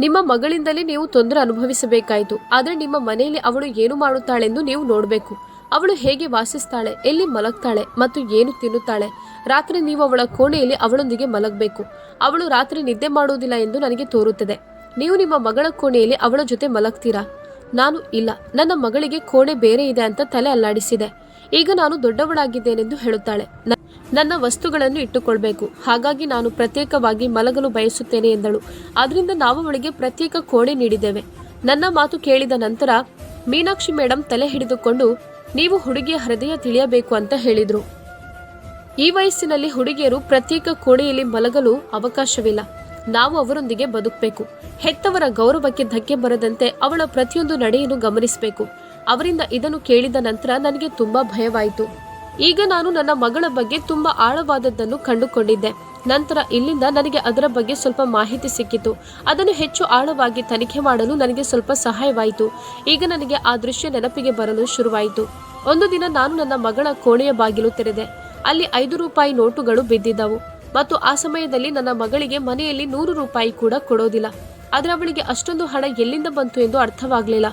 ನಿಮ್ಮ ಮಗಳಿಂದಲೇ ನೀವು ತೊಂದರೆ ಅನುಭವಿಸಬೇಕಾಯಿತು. ಆದರೆ ನಿಮ್ಮ ಮನೆಯಲ್ಲಿ ಅವಳು ಏನು ಮಾಡುತ್ತಾಳೆಂದು ನೀವು ನೋಡಬೇಕು. ಅವಳು ಹೇಗೆ ವಾಸಿಸ್ತಾಳೆ, ಎಲ್ಲಿ ಮಲಗ್ತಾಳೆ ಮತ್ತು ಏನು ತಿನ್ನುತ್ತಾಳೆ. ರಾತ್ರಿ ನೀವು ಅವಳ ಕೋಣೆಯಲ್ಲಿ ಅವಳೊಂದಿಗೆ ಮಲಗಬೇಕು. ಅವಳು ರಾತ್ರಿ ನಿದ್ದೆ ಮಾಡುವುದಿಲ್ಲ ಎಂದು ನನಗೆ ತೋರುತ್ತದೆ. ನೀವು ನಿಮ್ಮ ಮಗಳ ಕೋಣೆಯಲ್ಲಿ ಅವಳ ಜೊತೆ ಮಲಗ್ತೀರಾ? ನಾನು ಇಲ್ಲ. ನನ್ನ ಮಗಳಿಗೆ ಕೋಣೆ ಬೇರೆ ಇದೆ ಅಂತ ತಲೆ ಅಲ್ಲಾಡಿಸಿದೆ. ಈಗ ನಾನು ದೊಡ್ಡವಳಾಗಿದ್ದೇನೆಂದು ಹೇಳುತ್ತಾಳೆ. ನನ್ನ ವಸ್ತುಗಳನ್ನು ಇಟ್ಟುಕೊಳ್ಬೇಕು. ಹಾಗಾಗಿ ನಾನು ಪ್ರತ್ಯೇಕವಾಗಿ ಮಲಗಲು ಬಯಸುತ್ತೇನೆ ಎಂದಳು. ಆದ್ರಿಂದ ನಾವು ಅವಳಿಗೆ ಪ್ರತ್ಯೇಕ ಕೋಣೆ ನೀಡಿದ್ದೇವೆ. ನನ್ನ ಮಾತು ಕೇಳಿದ ನಂತರ, ಮೀನಾಕ್ಷಿ ಮೇಡಮ್ ತಲೆ ಹಿಡಿದುಕೊಂಡು, ನೀವು ಹುಡುಗಿಯ ಹೃದಯ ತಿಳಿಯಬೇಕು ಅಂತ ಹೇಳಿದ್ರು. ಈ ವಯಸ್ಸಿನಲ್ಲಿ ಹುಡುಗಿಯರು ಪ್ರತ್ಯೇಕ ಕೋಣೆಯಲ್ಲಿ ಮಲಗಲು ಅವಕಾಶವಿಲ್ಲ. ನಾವು ಅವರೊಂದಿಗೆ ಬದುಕಬೇಕು. ಹೆತ್ತವರ ಗೌರವಕ್ಕೆ ಧಕ್ಕೆ ಬರದಂತೆ ಅವಳ ಪ್ರತಿಯೊಂದು ನಡೆಯನ್ನು ಗಮನಿಸಬೇಕು. ಅವರಿಂದ ಇದನ್ನು ಕೇಳಿದ ನಂತರ ನನಗೆ ತುಂಬಾ ಭಯವಾಯಿತು. ಈಗ ನಾನು ನನ್ನ ಮಗಳ ಬಗ್ಗೆ ತುಂಬಾ ಆಳವಾದದ್ದನ್ನು ಕಂಡುಕೊಂಡಿದ್ದೆ. ನಂತರ ಇಲ್ಲಿಂದ ನನಗೆ ಅದರ ಬಗ್ಗೆ ಸ್ವಲ್ಪ ಮಾಹಿತಿ ಸಿಕ್ಕಿತು. ಅದನ್ನು ಹೆಚ್ಚು ಆಳವಾಗಿ ತನಿಖೆ ಮಾಡಲು ನನಗೆ ಸ್ವಲ್ಪ ಸಹಾಯವಾಯಿತು. ಈಗ ನನಗೆ ಆ ದೃಶ್ಯ ನೆನಪಿಗೆ ಬರಲು ಶುರುವಾಯಿತು. ಒಂದು ದಿನ ನಾನು ನನ್ನ ಮಗಳ ಕೋಣೆಯ ಬಾಗಿಲು ತೆರೆದೆ. ಅಲ್ಲಿ ಐದು ರೂಪಾಯಿ ನೋಟುಗಳು ಬಿದ್ದಿದ್ದವು. ಮತ್ತು ಆ ಸಮಯದಲ್ಲಿ ನನ್ನ ಮಗಳಿಗೆ ಮನೆಯಲ್ಲಿ ನೂರು ರೂಪಾಯಿ ಕೂಡ ಕೊಡೋದಿಲ್ಲ. ಆದರೆ ಅವಳಿಗೆ ಅಷ್ಟೊಂದು ಹಣ ಎಲ್ಲಿಂದ ಬಂತು ಎಂದು ಅರ್ಥವಾಗಲಿಲ್ಲ.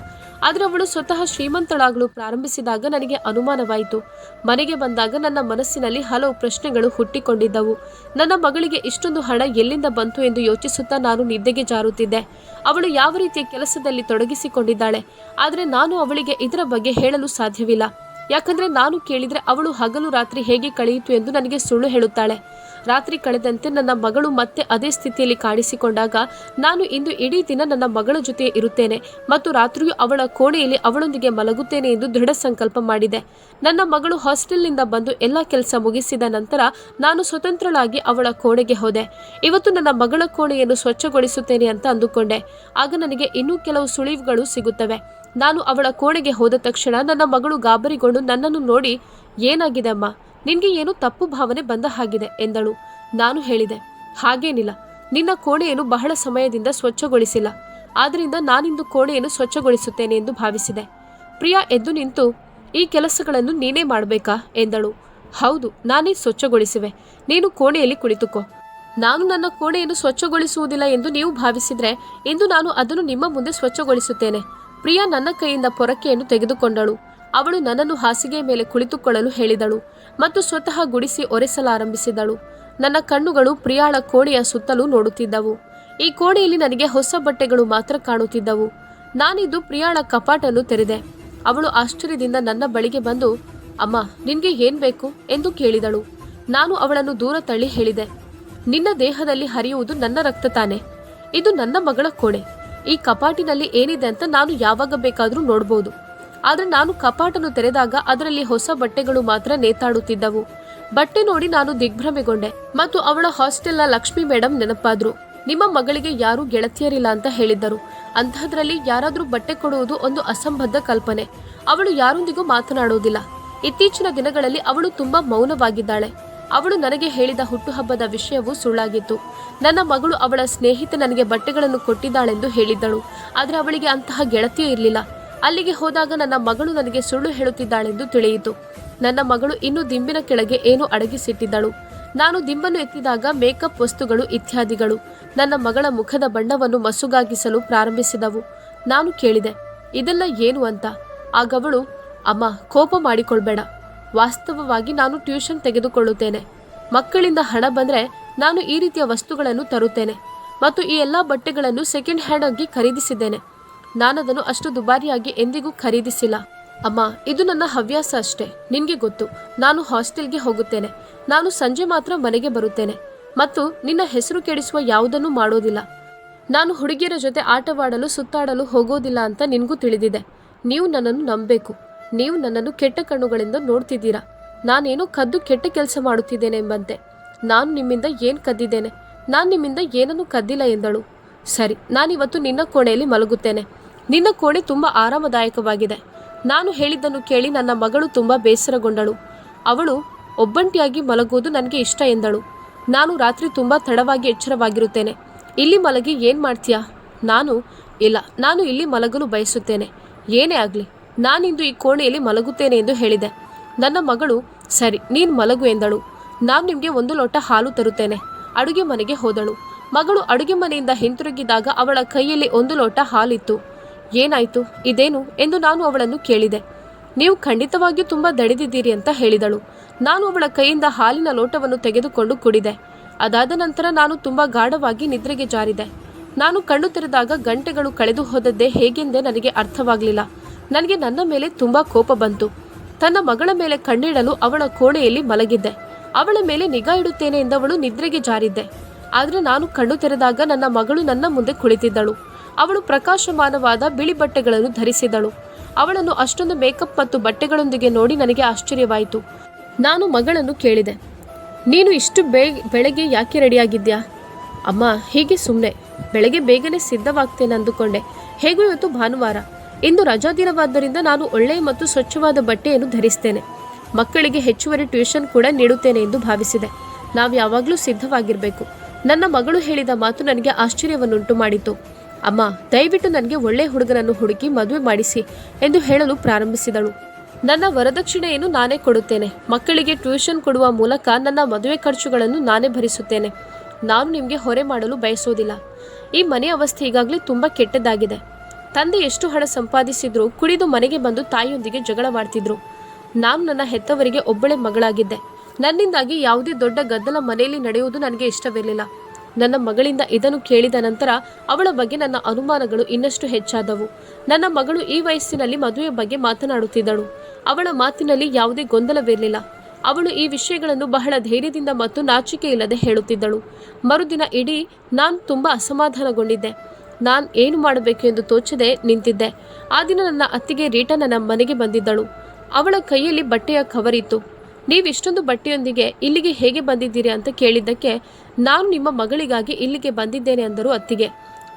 ಆದರೆ ಅವಳು ಸ್ವತಃ ಶ್ರೀಮಂತಳಾಗಲು ಪ್ರಾರಂಭಿಸಿದಾಗ ನನಗೆ ಅನುಮಾನವಾಯಿತು. ಮನೆಗೆ ಬಂದಾಗ ನನ್ನ ಮನಸ್ಸಿನಲ್ಲಿ ಹಲವು ಪ್ರಶ್ನೆಗಳು ಹುಟ್ಟಿಕೊಂಡಿದ್ದವು. ನನ್ನ ಮಗಳಿಗೆ ಇಷ್ಟೊಂದು ಹಣ ಎಲ್ಲಿಂದ ಬಂತು ಎಂದು ಯೋಚಿಸುತ್ತಾ ನಾನು ನಿದ್ದೆಗೆ ಜಾರುತ್ತಿದ್ದೆ. ಅವಳು ಯಾವ ರೀತಿಯ ಕೆಲಸದಲ್ಲಿ ತೊಡಗಿಸಿಕೊಂಡಿದ್ದಾಳೆ? ಆದರೆ ನಾನು ಅವಳಿಗೆ ಇದರ ಬಗ್ಗೆ ಹೇಳಲು ಸಾಧ್ಯವಿಲ್ಲ. ಯಾಕಂದ್ರೆ ನಾನು ಕೇಳಿದ್ರೆ ಅವಳು ಹಗಲು ರಾತ್ರಿ ಹೇಗೆ ಕಳೆಯಿತು ಎಂದು ನನಗೆ ಸುಳ್ಳು ಹೇಳುತ್ತಾಳೆ. ರಾತ್ರಿ ಕಳೆದಂತೆ ನನ್ನ ಮಗಳು ಮತ್ತೆ ಅದೇ ಸ್ಥಿತಿಯಲ್ಲಿ ಕಾಣಿಸಿಕೊಂಡಾಗ ನಾನು ಇಂದು ಇಡೀ ದಿನ ನನ್ನ ಮಗಳ ಜೊತೆ ಇರುತ್ತೇನೆ ಮತ್ತು ರಾತ್ರಿಯೂ ಅವಳ ಕೋಣೆಯಲ್ಲಿ ಅವಳೊಂದಿಗೆ ಮಲಗುತ್ತೇನೆ ಎಂದು ದೃಢ ಸಂಕಲ್ಪ ಮಾಡಿದೆ. ನನ್ನ ಮಗಳು ಹಾಸ್ಟೆಲ್ನಿಂದ ಬಂದು ಎಲ್ಲ ಕೆಲಸ ಮುಗಿಸಿದ ನಂತರ ನಾನು ಸ್ವತಂತ್ರಳಾಗಿ ಅವಳ ಕೋಣೆಗೆ ಹೋದೆ. ಇವತ್ತು ನನ್ನ ಮಗಳ ಕೋಣೆಯನ್ನು ಸ್ವಚ್ಛಗೊಳಿಸುತ್ತೇನೆ ಅಂತ ಅಂದುಕೊಂಡೆ. ಆಗ ನನಗೆ ಇನ್ನೂ ಕೆಲವು ಸುಳಿವುಗಳು ಸಿಗುತ್ತವೆ. ನಾನು ಅವಳ ಕೋಣೆಗೆ ಹೋದ ತಕ್ಷಣ ನನ್ನ ಮಗಳು ಗಾಬರಿಗೊಂಡು ನನ್ನನ್ನು ನೋಡಿ, ಏನಾಗಿದೆ ಅಮ್ಮ? ನಿನ್ಗೆ ಏನು ತಪ್ಪು ಭಾವನೆ ಬಂದ ಹಾಗಿದೆ ಎಂದಳು. ನಾನು ಹೇಳಿದೆ, ಹಾಗೇನಿಲ್ಲ. ನಿನ್ನ ಕೋಣೆಯನ್ನು ಬಹಳ ಸಮಯದಿಂದ ಸ್ವಚ್ಛಗೊಳಿಸಿಲ್ಲ. ಆದ್ದರಿಂದ ನಾನಿಂದು ಕೋಣೆಯನ್ನು ಸ್ವಚ್ಛಗೊಳಿಸುತ್ತೇನೆ ಎಂದು ಭಾವಿಸಿದೆ. ಪ್ರಿಯಾ ಎದ್ದು ನಿಂತು, ಈ ಕೆಲಸಗಳನ್ನು ನೀನೇ ಮಾಡಬೇಕಾ? ಎಂದಳು. ಹೌದು, ನಾನೇ ಸ್ವಚ್ಛಗೊಳಿಸುವೆ. ನೀನು ಕೋಣೆಯಲ್ಲಿ ಕುಳಿತುಕೋ. ನಾನು ನನ್ನ ಕೋಣೆಯನ್ನು ಸ್ವಚ್ಛಗೊಳಿಸುವುದಿಲ್ಲ ಎಂದು ನೀವು ಭಾವಿಸಿದ್ರೆ, ಇಂದು ನಾನು ಅದನ್ನು ನಿಮ್ಮ ಮುಂದೆ ಸ್ವಚ್ಛಗೊಳಿಸುತ್ತೇನೆ. ಪ್ರಿಯಾ ನನ್ನ ಕೈಯಿಂದ ಪೊರಕೆಯನ್ನು ತೆಗೆದುಕೊಂಡಳು. ಅವಳು ನನ್ನನ್ನು ಹಾಸಿಗೆಯ ಮೇಲೆ ಕುಳಿತುಕೊಳ್ಳಲು ಹೇಳಿದಳು ಮತ್ತು ಸ್ವತಃ ಗುಡಿಸಿ ಒರೆಸಲಾರಂಭಿಸಿದಳು. ನನ್ನ ಕಣ್ಣುಗಳು ಪ್ರಿಯಾಳ ಕೋಣೆಯ ಸುತ್ತಲೂ ನೋಡುತ್ತಿದ್ದವು. ಈ ಕೋಣೆಯಲ್ಲಿ ನನಗೆ ಹೊಸ ಬಟ್ಟೆಗಳು ಮಾತ್ರ ಕಾಣುತ್ತಿದ್ದವು. ನಾನಿದ್ದು ಪ್ರಿಯಾಳ ಕಪಾಟನ್ನು ತೆರೆದೆ. ಅವಳು ಆಶ್ಚರ್ಯದಿಂದ ನನ್ನ ಬಳಿಗೆ ಬಂದು, ಅಮ್ಮ, ನಿನಗೆ ಏನ್ ಬೇಕು? ಎಂದು ಕೇಳಿದಳು. ನಾನು ಅವಳನ್ನು ದೂರ ತಳ್ಳಿ ಹೇಳಿದೆ. ನಿನ್ನ ದೇಹದಲ್ಲಿ ಹರಿಯುವುದು ನನ್ನ ರಕ್ತ ತಾನೆ. ಇದು ನನ್ನ ಮಗಳ ಕೋಣೆ. ಈ ಕಪಾಟಿನಲ್ಲಿ ಏನಿದೆ ಅಂತ ನಾನು ಯಾವಾಗ ಬೇಕಾದರೂ ನೋಡ್ಬೋದು. ಆದ್ರೆ ನಾನು ಕಪಾಟನ್ನು ತೆರೆದಾಗ ಅದರಲ್ಲಿ ಹೊಸ ಬಟ್ಟೆಗಳು ಮಾತ್ರ ನೇತಾಡುತ್ತಿದ್ದವು. ಬಟ್ಟೆ ನೋಡಿ ನಾನು ದಿಗ್ಭ್ರಮೆಗೊಂಡೆ ಮತ್ತು ಅವಳ ಹಾಸ್ಟೆಲ್ನ ಲಕ್ಷ್ಮಿ ಮೇಡಮ್ ನೆನಪಾದ್ರು. ನಿಮ್ಮ ಮಗಳಿಗೆ ಯಾರೂ ಗೆಳತಿಯರಿಲ್ಲ ಅಂತ ಹೇಳಿದ್ದರು. ಅಂತಹದ್ರಲ್ಲಿ ಯಾರಾದರೂ ಬಟ್ಟೆ ಕೊಡುವುದು ಒಂದು ಅಸಂಬದ್ಧ ಕಲ್ಪನೆ. ಅವಳು ಯಾರೊಂದಿಗೂ ಮಾತನಾಡುವುದಿಲ್ಲ. ಇತ್ತೀಚಿನ ದಿನಗಳಲ್ಲಿ ಅವಳು ತುಂಬಾ ಮೌನವಾಗಿದ್ದಾಳೆ. ಅವಳು ನನಗೆ ಹೇಳಿದ ಹುಟ್ಟುಹಬ್ಬದ ವಿಷಯವು ಸುಳ್ಳಾಗಿತ್ತು. ನನ್ನ ಮಗಳು ಅವಳ ಸ್ನೇಹಿತೆ ನನಗೆ ಬಟ್ಟೆಗಳನ್ನು ಕೊಟ್ಟಿದ್ದಾಳೆಂದು ಹೇಳಿದ್ದಳು. ಆದರೆ ಅವಳಿಗೆ ಅಂತಹ ಗೆಳತಿಯೇ ಇರಲಿಲ್ಲ. ಅಲ್ಲಿಗೆ ಹೋದಾಗ ನನ್ನ ಮಗಳು ನನಗೆ ಸುಳ್ಳು ಹೇಳುತ್ತಿದ್ದಾಳೆಂದು ತಿಳಿಯಿತು. ನನ್ನ ಮಗಳು ಇನ್ನು ದಿಂಬಿನ ಕೆಳಗೆ ಏನೋ ಅಡಗಿಸಿಟ್ಟಿದ್ದಳು. ನಾನು ದಿಂಬನ್ನು ಎತ್ತಿದಾಗ ಮೇಕಪ್ ವಸ್ತುಗಳು ಇತ್ಯಾದಿಗಳು. ನನ್ನ ಮಗಳ ಮುಖದ ಬಣ್ಣವನ್ನು ಮಸುಗಾಗಿಸಲು ಪ್ರಾರಂಭಿಸಿದವು. ನಾನು ಕೇಳಿದೆ, ಇದೆಲ್ಲ ಏನು ಅಂತ? ಆಗವಳು ಅಮ್ಮ, ಕೋಪ ಮಾಡಿಕೊಳ್ಬೇಡ. ವಾಸ್ತವವಾಗಿ ನಾನು ಟ್ಯೂಷನ್ ತೆಗೆದುಕೊಳ್ಳುತ್ತೇನೆ. ಮಕ್ಕಳಿಂದ ಹಣ ಬಂದರೆ ನಾನು ಈ ರೀತಿಯ ವಸ್ತುಗಳನ್ನು ತರುತ್ತೇನೆ ಮತ್ತು ಈ ಎಲ್ಲ ಬಟ್ಟೆಗಳನ್ನು ಸೆಕೆಂಡ್ ಹ್ಯಾಂಡ್ ಆಗಿ ಖರೀದಿಸಿದ್ದೇನೆ. ನಾನದನ್ನು ಅಷ್ಟು ದುಬಾರಿಯಾಗಿ ಎಂದಿಗೂ ಖರೀದಿಸಿಲ್ಲ. ಅಮ್ಮ, ಇದು ನನ್ನ ಹವ್ಯಾಸ ಅಷ್ಟೇ. ನಿನ್ಗೆ ಗೊತ್ತು, ನಾನು ಹಾಸ್ಟೆಲ್ಗೆ ಹೋಗುತ್ತೇನೆ. ನಾನು ಸಂಜೆ ಮಾತ್ರ ಮನೆಗೆ ಬರುತ್ತೇನೆ. ಮತ್ತು ನಿನ್ನ ಹೆಸರು ಕೆಡಿಸುವ ಯಾವುದನ್ನೂ ಮಾಡೋದಿಲ್ಲ. ನಾನು ಹುಡುಗಿಯರ ಜೊತೆ ಆಟವಾಡಲು, ಸುತ್ತಾಡಲು ಹೋಗೋದಿಲ್ಲ ಅಂತ ನಿನಗೂ ತಿಳಿದಿದೆ. ನೀವು ನನ್ನನ್ನು ನಂಬಬೇಕು. ನೀವು ನನ್ನನ್ನು ಕೆಟ್ಟ ಕಣ್ಣುಗಳಿಂದ ನೋಡ್ತಿದ್ದೀರಾ. ನಾನೇನೋ ಕದ್ದು ಕೆಟ್ಟ ಕೆಲಸ ಮಾಡುತ್ತಿದ್ದೇನೆ ಎಂಬಂತೆ. ನಾನು ನಿಮ್ಮಿಂದ ಏನು ಕದ್ದಿದ್ದೇನೆ? ನಾನು ನಿಮ್ಮಿಂದ ಏನನ್ನೂ ಕದ್ದಿಲ್ಲ ಎಂದಳು. ಸರಿ, ನಾನಿವತ್ತು ನಿನ್ನ ಕೋಣೆಯಲ್ಲಿ ಮಲಗುತ್ತೇನೆ. ನಿನ್ನ ಕೋಣೆ ತುಂಬ ಆರಾಮದಾಯಕವಾಗಿದೆ. ನಾನು ಹೇಳಿದ್ದನ್ನು ಕೇಳಿ ನನ್ನ ಮಗಳು ತುಂಬ ಬೇಸರಗೊಂಡಳು. ಅವಳು ಒಬ್ಬಂಟಿಯಾಗಿ ಮಲಗುವುದು ನನಗೆ ಇಷ್ಟ ಎಂದಳು. ನಾನು ರಾತ್ರಿ ತುಂಬ ತಡವಾಗಿ ಎಚ್ಚರವಾಗಿರುತ್ತೇನೆ. ಇಲ್ಲಿ ಮಲಗಿ ಏನು ಮಾಡ್ತೀಯಾ? ನಾನು, ಇಲ್ಲ, ನಾನು ಇಲ್ಲಿ ಮಲಗಲು ಬಯಸುತ್ತೇನೆ. ಏನೇ ಆಗಲಿ, ನಾನಿಂದು ಈ ಕೋಣೆಯಲ್ಲಿ ಮಲಗುತ್ತೇನೆ ಎಂದು ಹೇಳಿದೆ. ನನ್ನ ಮಗಳು, ಸರಿ, ನೀನು ಮಲಗು ಎಂದಳು. ನಾನು ನಿಮಗೆ ಒಂದು ಲೋಟ ಹಾಲು ತರುತ್ತೇನೆ. ಅಡುಗೆ ಮನೆಗೆ ಹೋದಳು. ಮಗಳು ಅಡುಗೆ ಮನೆಯಿಂದ ಹಿಂತಿರುಗಿದಾಗ ಅವಳ ಕೈಯಲ್ಲಿ ಒಂದು ಲೋಟ ಹಾಲಿತ್ತು. ಏನಾಯ್ತು? ಇದೇನು ಎಂದು ನಾನು ಅವಳನ್ನು ಕೇಳಿದೆ. ನೀವು ಖಂಡಿತವಾಗಿಯೂ ತುಂಬ ದಡಿದಿದ್ದೀರಿ ಅಂತ ಹೇಳಿದಳು. ನಾನು ಅವಳ ಕೈಯಿಂದ ಹಾಲಿನ ಲೋಟವನ್ನು ತೆಗೆದುಕೊಂಡು ಕುಡಿದೆ. ಅದಾದ ನಂತರ ನಾನು ತುಂಬ ಗಾಢವಾಗಿ ನಿದ್ರೆಗೆ ಜಾರಿದೆ. ನಾನು ಕಣ್ಣು ತೆರೆದಾಗ ಗಂಟೆಗಳು ಕಳೆದು ಹೋದದ್ದೇ ಹೇಗೆಂದೇ ನನಗೆ ಅರ್ಥವಾಗಲಿಲ್ಲ. ನನಗೆ ನನ್ನ ಮೇಲೆ ತುಂಬ ಕೋಪ ಬಂತು. ತನ್ನ ಮಗಳ ಮೇಲೆ ಕಣ್ಣಿಡಲು ಅವಳ ಕೋಣೆಯಲ್ಲಿ ಮಲಗಿದ್ದೆ. ಅವಳ ಮೇಲೆ ನಿಗಾ ಇಡುತ್ತೇನೆ ಎಂದವಳು ನಿದ್ರೆಗೆ ಜಾರಿದ್ದೆ. ಆದರೆ ನಾನು ಕಣ್ಣು ತೆರೆದಾಗ ನನ್ನ ಮಗಳು ನನ್ನ ಮುಂದೆ ಕುಳಿತಿದ್ದಳು. ಅವಳು ಪ್ರಕಾಶಮಾನವಾದ ಬಿಳಿ ಬಟ್ಟೆಗಳನ್ನು ಧರಿಸಿದಳು. ಅವಳನ್ನು ಅಷ್ಟೊಂದು ಮೇಕಪ್ ಮತ್ತು ಬಟ್ಟೆಗಳೊಂದಿಗೆ ನೋಡಿ ನನಗೆ ಆಶ್ಚರ್ಯವಾಯಿತು. ನಾನು ಮಗಳನ್ನು ಕೇಳಿದೆ. ನೀನು ಇಷ್ಟು ಬೆ, ಬೆಳಗ್ಗೆ ಯಾಕೆ ರೆಡಿಯಾಗಿದ್ಯಾ ಅಮ್ಮ, ಹೀಗೆ ಸುಮ್ಮನೆ ಬೆಳಗ್ಗೆ ಬೇಗನೆ ಸಿದ್ಧವಾಗ್ತೇನೆ ಅಂದುಕೊಂಡೆ. ಹೇಗೂ ಇವತ್ತು ಭಾನುವಾರ. ಇಂದು ರಜಾ ದಿನವಾದ್ದರಿಂದ ನಾನು ಒಳ್ಳೆಯ ಮತ್ತು ಸ್ವಚ್ಛವಾದ ಬಟ್ಟೆಯನ್ನು ಧರಿಸ್ತೇನೆ. ಮಕ್ಕಳಿಗೆ ಹೆಚ್ಚುವರಿ ಟ್ಯೂಷನ್ ಕೂಡ ನೀಡುತ್ತೇನೆ ಎಂದು ಭಾವಿಸಿದೆ. ನಾವು ಯಾವಾಗಲೂ ಸಿದ್ಧವಾಗಿರಬೇಕು. ನನ್ನ ಮಗಳು ಹೇಳಿದ ಮಾತು ನನಗೆ ಆಶ್ಚರ್ಯವನ್ನುಂಟು ಮಾಡಿತು. ಅಮ್ಮ, ದಯವಿಟ್ಟು ನನಗೆ ಒಳ್ಳೆಯ ಹುಡುಗನನ್ನು ಹುಡುಕಿ ಮದುವೆ ಮಾಡಿಸಿ ಎಂದು ಹೇಳಲು ಪ್ರಾರಂಭಿಸಿದಳು. ನನ್ನ ವರದಕ್ಷಿಣೆಯನ್ನು ನಾನೇ ಕೊಡುತ್ತೇನೆ. ಮಕ್ಕಳಿಗೆ ಟ್ಯೂಷನ್ ಕೊಡುವ ಮೂಲಕ ನನ್ನ ಮದುವೆ ಖರ್ಚುಗಳನ್ನು ನಾನೇ ಭರಿಸುತ್ತೇನೆ. ನಾನು ನಿಮಗೆ ಹೊರೆ ಮಾಡಲು ಬಯಸೋದಿಲ್ಲ ಈ ಮನೆ ಅವಸ್ಥೆ ಈಗಾಗಲೇ ತುಂಬ ಕೆಟ್ಟದ್ದಾಗಿದೆ ತಂದೆ ಎಷ್ಟು ಹಣ ಸಂಪಾದಿಸಿದ್ರು ಕುಡಿದು ಮನೆಗೆ ಬಂದು ತಾಯಿಯೊಂದಿಗೆ ಜಗಳ ಮಾಡ್ತಿದ್ರು. ನಾನು ನನ್ನ ಹೆತ್ತವರಿಗೆ ಒಬ್ಬಳೆ ಮಗಳಾಗಿದ್ದೆ. ನನ್ನಿಂದಾಗಿ ಯಾವುದೇ ದೊಡ್ಡ ಗದ್ದಲ ಮನೆಯಲ್ಲಿ ನಡೆಯುವುದು ನನಗೆ ಇಷ್ಟವಿರಲಿಲ್ಲ. ನನ್ನ ಮಗಳಿಂದ ಇದನ್ನು ಕೇಳಿದ ನಂತರ ಅವಳ ಬಗ್ಗೆ ನನ್ನ ಅನುಮಾನಗಳು ಇನ್ನಷ್ಟು ಹೆಚ್ಚಾದವು. ನನ್ನ ಮಗಳು ಈ ವಯಸ್ಸಿನಲ್ಲಿ ಮದುವೆ ಬಗ್ಗೆ ಮಾತನಾಡುತ್ತಿದ್ದಳು. ಅವಳ ಮಾತಿನಲ್ಲಿ ಯಾವುದೇ ಗೊಂದಲವಿರಲಿಲ್ಲ. ಅವಳು ಈ ವಿಷಯಗಳನ್ನು ಬಹಳ ಧೈರ್ಯದಿಂದ ಮತ್ತು ನಾಚಿಕೆ ಇಲ್ಲದೆ ಹೇಳುತ್ತಿದ್ದಳು. ಮರುದಿನ ಇಡೀ ನಾನು ತುಂಬ ಅಸಮಾಧಾನಗೊಂಡಿದ್ದೆ. ನಾನು ಏನು ಮಾಡಬೇಕು ಎಂದು ತೋಚದೆ ನಿಂತಿದ್ದೆ. ಆ ದಿನ ನನ್ನ ಅತ್ತಿಗೆ ರೀಟಾ ನನ್ನ ಮನೆಗೆ ಬಂದಿದ್ದಳು. ಅವಳ ಕೈಯಲ್ಲಿ ಬಟ್ಟೆಯ ಕವರ್ ಇತ್ತು ನೀವು ಇಷ್ಟೊಂದು ಬಟ್ಟೆಯೊಂದಿಗೆ ಇಲ್ಲಿಗೆ ಹೇಗೆ ಬಂದಿದ್ದೀರಿ ಅಂತ ಕೇಳಿದ್ದಕ್ಕೆ ನಾನು ನಿಮ್ಮ ಮಗಳಿಗಾಗಿ ಇಲ್ಲಿಗೆ ಬಂದಿದ್ದೇನೆ ಅಂದರು ಅತ್ತಿಗೆ.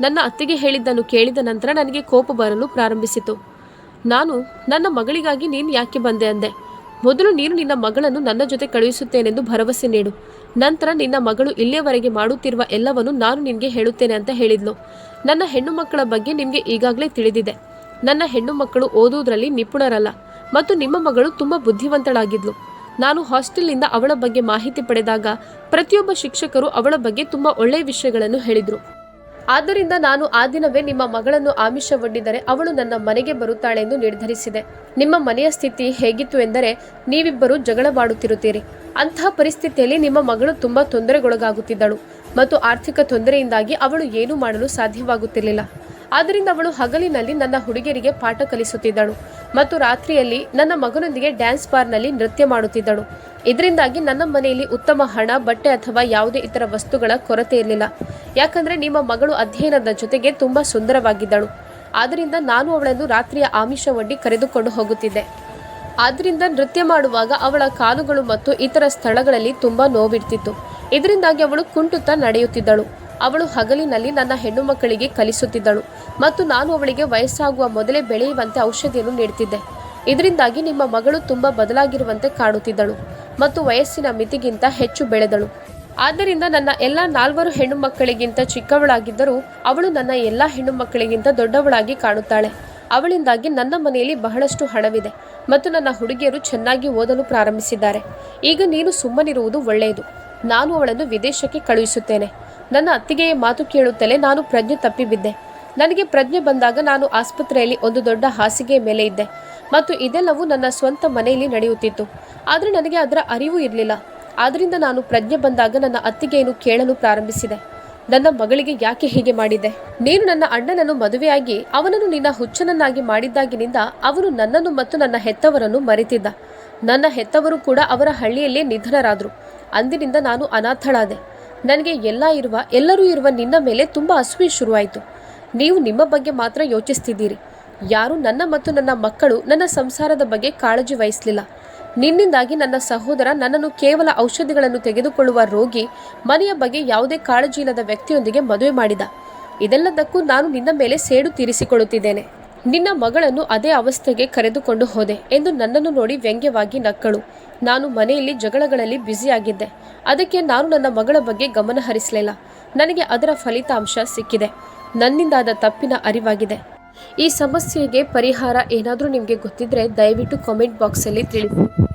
ನನ್ನ ಅತ್ತಿಗೆ ಹೇಳಿದ್ದನ್ನು ಕೇಳಿದ ನಂತರ ನನಗೆ ಕೋಪ ಬರಲು ಪ್ರಾರಂಭಿಸಿತು. ನಾನು, ನನ್ನ ಮಗಳಿಗಾಗಿ ನೀನು ಯಾಕೆ ಬಂದೆ ಅಂದೆ. ಮೊದಲು ನೀನು ನಿನ್ನ ಮಗಳನ್ನು ನನ್ನ ಜೊತೆ ಕಳುಹಿಸುತ್ತೇನೆಂದು ಭರವಸೆ ನೀಡು. ನಂತರ ನಿನ್ನ ಮಗಳು ಇಲ್ಲಿಯವರೆಗೆ ಮಾಡುತ್ತಿರುವ ಎಲ್ಲವನ್ನು ನಾನು ನಿನಗೆ ಹೇಳುತ್ತೇನೆ ಅಂತ ಹೇಳಿದ್ಲು. ನನ್ನ ಹೆಣ್ಣು ಮಕ್ಕಳ ಬಗ್ಗೆ ನಿಮಗೆ ಈಗಾಗಲೇ ತಿಳಿದಿದೆ. ನನ್ನ ಹೆಣ್ಣು ಮಕ್ಕಳು ಓದುವುದರಲ್ಲಿ ನಿಪುಣರಲ್ಲ. ಮತ್ತು ನಿಮ್ಮ ಮಗಳು ತುಂಬ ಬುದ್ಧಿವಂತಳಾಗಿದ್ಲು. ನಾನು ಹಾಸ್ಟೆಲ್ನಿಂದ ಅವಳ ಬಗ್ಗೆ ಮಾಹಿತಿ ಪಡೆದಾಗ ಪ್ರತಿಯೊಬ್ಬ ಶಿಕ್ಷಕರು ಅವಳ ಬಗ್ಗೆ ತುಂಬ ಒಳ್ಳೆಯ ವಿಷಯಗಳನ್ನು ಹೇಳಿದರು. ಆದ್ದರಿಂದ ನಾನು ಆ ದಿನವೇ ನಿಮ್ಮ ಮಗಳನ್ನು ಆಮಿಷ ಒಡ್ಡಿದರೆ ಅವಳು ನನ್ನ ಮನೆಗೆ ಬರುತ್ತಾಳೆ ಎಂದು ನಿರ್ಧರಿಸಿದೆ. ನಿಮ್ಮ ಮನೆಯ ಸ್ಥಿತಿ ಹೇಗಿತ್ತು ಎಂದರೆ ನೀವಿಬ್ಬರು ಜಗಳವಾಡುತ್ತಿರುತ್ತೀರಿ. ಅಂತಹ ಪರಿಸ್ಥಿತಿಯಲ್ಲಿ ನಿಮ್ಮ ಮಗಳು ತುಂಬಾ ತೊಂದರೆಗೊಳಗಾಗುತ್ತಿದ್ದಳು ಮತ್ತು ಆರ್ಥಿಕ ತೊಂದರೆಯಿಂದಾಗಿ ಅವಳು ಏನೂ ಮಾಡಲು ಸಾಧ್ಯವಾಗುತ್ತಿರಲಿಲ್ಲ. ಆದ್ದರಿಂದ ಅವಳು ಹಗಲಿನಲ್ಲಿ ನನ್ನ ಹುಡುಗಿಯರಿಗೆ ಪಾಠ ಕಲಿಸುತ್ತಿದ್ದಳು ಮತ್ತು ರಾತ್ರಿಯಲ್ಲಿ ನನ್ನ ಮಗನೊಂದಿಗೆ ಡ್ಯಾನ್ಸ್ ಬಾರ್ನಲ್ಲಿ ನೃತ್ಯ ಮಾಡುತ್ತಿದ್ದಳು. ಇದರಿಂದಾಗಿ ನನ್ನ ಮನೆಯಲ್ಲಿ ಉತ್ತಮ ಹಣ, ಬಟ್ಟೆ ಅಥವಾ ಯಾವುದೇ ಇತರ ವಸ್ತುಗಳ ಕೊರತೆ ಇರಲಿಲ್ಲ. ಯಾಕಂದ್ರೆ ನಿಮ್ಮ ಮಗಳು ಅಧ್ಯಯನದ ಜೊತೆಗೆ ತುಂಬಾ ಸುಂದರವಾಗಿದ್ದಳು. ಆದ್ದರಿಂದ ನಾನು ಅವಳನ್ನು ರಾತ್ರಿಯ ಆಮಿಷ ಒಡ್ಡಿ ಕರೆದುಕೊಂಡು ಹೋಗುತ್ತಿದ್ದೆ. ಆದ್ದರಿಂದ ನೃತ್ಯ ಮಾಡುವಾಗ ಅವಳ ಕಾಲುಗಳು ಮತ್ತು ಇತರ ಸ್ಥಳಗಳಲ್ಲಿ ತುಂಬಾ ನೋವಿಡ್ತಿತ್ತು ಇದರಿಂದಾಗಿ ಅವಳು ಕುಂಟುತ್ತಾ ನಡೆಯುತ್ತಿದ್ದಳು. ಅವಳು ಹಗಲಿನಲ್ಲಿ ನನ್ನ ಹೆಣ್ಣು ಮಕ್ಕಳಿಗೆ ಕಲಿಸುತ್ತಿದ್ದಳು ಮತ್ತು ನಾನು ಅವಳಿಗೆ ವಯಸ್ಸಾಗುವ ಮೊದಲೇ ಬೆಳೆಯುವಂತೆ ಔಷಧಿಯನ್ನು ನೀಡುತ್ತಿದ್ದೆ. ಇದರಿಂದಾಗಿ ನಿಮ್ಮ ಮಗಳು ತುಂಬಾ ಬದಲಾಗಿರುವಂತೆ ಕಾಣುತ್ತಿದ್ದಳು ಮತ್ತು ವಯಸ್ಸಿನ ಮಿತಿಗಿಂತ ಹೆಚ್ಚು ಬೆಳೆದಳು. ಆದ್ದರಿಂದ ನನ್ನ ಎಲ್ಲ ನಾಲ್ವರು ಹೆಣ್ಣು ಮಕ್ಕಳಿಗಿಂತ ಚಿಕ್ಕವಳಾಗಿದ್ದರೂ ಅವಳು ನನ್ನ ಎಲ್ಲ ಹೆಣ್ಣು ಮಕ್ಕಳಿಗಿಂತ ದೊಡ್ಡವಳಾಗಿ ಕಾಣುತ್ತಾಳೆ ಅವಳಿಂದಾಗಿ ನನ್ನ ಮನೆಯಲ್ಲಿ ಬಹಳಷ್ಟು ಹಣವಿದೆ ಮತ್ತು ನನ್ನ ಹುಡುಗಿಯರು ಚೆನ್ನಾಗಿ ಓದಲು ಪ್ರಾರಂಭಿಸಿದ್ದಾರೆ. ಈಗ ನೀನು ಸುಮ್ಮನಿರುವುದು ಒಳ್ಳೆಯದು. ನಾನು ಅವಳನ್ನು ವಿದೇಶಕ್ಕೆ ಕಳುಹಿಸುತ್ತೇನೆ. ನನ್ನ ಅತ್ತಿಗೆಯ ಮಾತು ಕೇಳುತ್ತಲೇ ನಾನು ಪ್ರಜ್ಞೆ ತಪ್ಪಿಬಿದ್ದೆ. ನನಗೆ ಪ್ರಜ್ಞೆ ಬಂದಾಗ ನಾನು ಆಸ್ಪತ್ರೆಯಲ್ಲಿ ಒಂದು ದೊಡ್ಡ ಹಾಸಿಗೆ ಮೇಲೆ ಇದ್ದೆ. ಮತ್ತು ಇದೆಲ್ಲವೂ ನನ್ನ ಸ್ವಂತ ಮನೆಯಲ್ಲಿ ನಡೆಯುತ್ತಿತ್ತು. ಆದರೆ ನನಗೆ ಅದರ ಅರಿವು ಇರಲಿಲ್ಲ. ಆದ್ದರಿಂದ ನಾನು ಪ್ರಜ್ಞೆ ಬಂದಾಗ ನನ್ನ ಅತ್ತಿಗೆಯನ್ನು ಕೇಳಲು ಪ್ರಾರಂಭಿಸಿದೆ. ನನ್ನ ಮಗಳಿಗೆ ಯಾಕೆ ಹೀಗೆ ಮಾಡಿದೆ? ನೀನು ನನ್ನ ಅಣ್ಣನನ್ನು ಮದುವೆಯಾಗಿ, ಅವನನ್ನು ನಿನ್ನ ಹುಚ್ಚನನ್ನಾಗಿ ಮಾಡಿದ್ದಾಗಿನಿಂದ ಅವನು ನನ್ನನ್ನು ಮತ್ತು ನನ್ನ ಹೆತ್ತವರನ್ನು ಮರೆತಿದ್ದ. ನನ್ನ ಹೆತ್ತವರು ಕೂಡ ಅವರ ಹಳ್ಳಿಯಲ್ಲೇ ನಿಧನರಾದರು. ಅಂದಿನಿಂದ ನಾನು ಅನಾಥಳಾದೆ. ನನಗೆ ಎಲ್ಲ ಇರುವ, ಎಲ್ಲರೂ ಇರುವ ನಿನ್ನ ಮೇಲೆ ತುಂಬ ಅಸೂಯೆ ಶುರುವಾಯಿತು. ನೀವು ನಿಮ್ಮ ಬಗ್ಗೆ ಮಾತ್ರ ಯೋಚಿಸ್ತಿದ್ದೀರಿ. ಯಾರೂ ನನ್ನ ಮತ್ತು ನನ್ನ ಮಕ್ಕಳು ನನ್ನ ಸಂಸಾರದ ಬಗ್ಗೆ ಕಾಳಜಿ ವಹಿಸಲಿಲ್ಲ. ನಿನ್ನಿಂದಾಗಿ ನನ್ನ ಸಹೋದರ ನನ್ನನ್ನು ಕೇವಲ ಔಷಧಿಗಳನ್ನು ತೆಗೆದುಕೊಳ್ಳುವ ರೋಗಿ, ಮನೆಯ ಬಗ್ಗೆ ಯಾವುದೇ ಕಾಳಜಿ ಇಲ್ಲದ ವ್ಯಕ್ತಿಯೊಂದಿಗೆ ಮದುವೆ ಮಾಡಿದ. ಇದೆಲ್ಲದಕ್ಕೂ ನಾನು ನಿನ್ನ ಮೇಲೆ ಸೇಡು ತೀರಿಸಿಕೊಳ್ಳುತ್ತಿದ್ದೇನೆ. ನಿನ್ನ ಮಗಳನ್ನು ಅದೇ ಅವಸ್ಥೆಗೆ ಕರೆದುಕೊಂಡು ಹೋದೆ ಎಂದು ನನ್ನನ್ನು ನೋಡಿ ವ್ಯಂಗ್ಯವಾಗಿ ನಕ್ಕಳು. ನಾನು ಮನೆಯಲ್ಲಿ ಜಗಳಗಳಲ್ಲಿ ಬ್ಯುಸಿಯಾಗಿದ್ದೆ. ಅದಕ್ಕೆ ನಾನು ನನ್ನ ಮಗಳ ಬಗ್ಗೆ ಗಮನ ಹರಿಸಲಿಲ್ಲ. ನನಗೆ ಅದರ ಫಲಿತಾಂಶ ಸಿಕ್ಕಿದೆ. ನನ್ನಿಂದಾದ ತಪ್ಪಿನ ಅರಿವಾಗಿದೆ. ಈ ಸಮಸ್ಯೆಗೆ ಪರಿಹಾರ ಏನಾದರೂ ನಿಮಗೆ ಗೊತ್ತಿದ್ರೆ ದಯವಿಟ್ಟು ಕಾಮೆಂಟ್ ಬಾಕ್ಸಲ್ಲಿ ತಿಳಿಸಿ.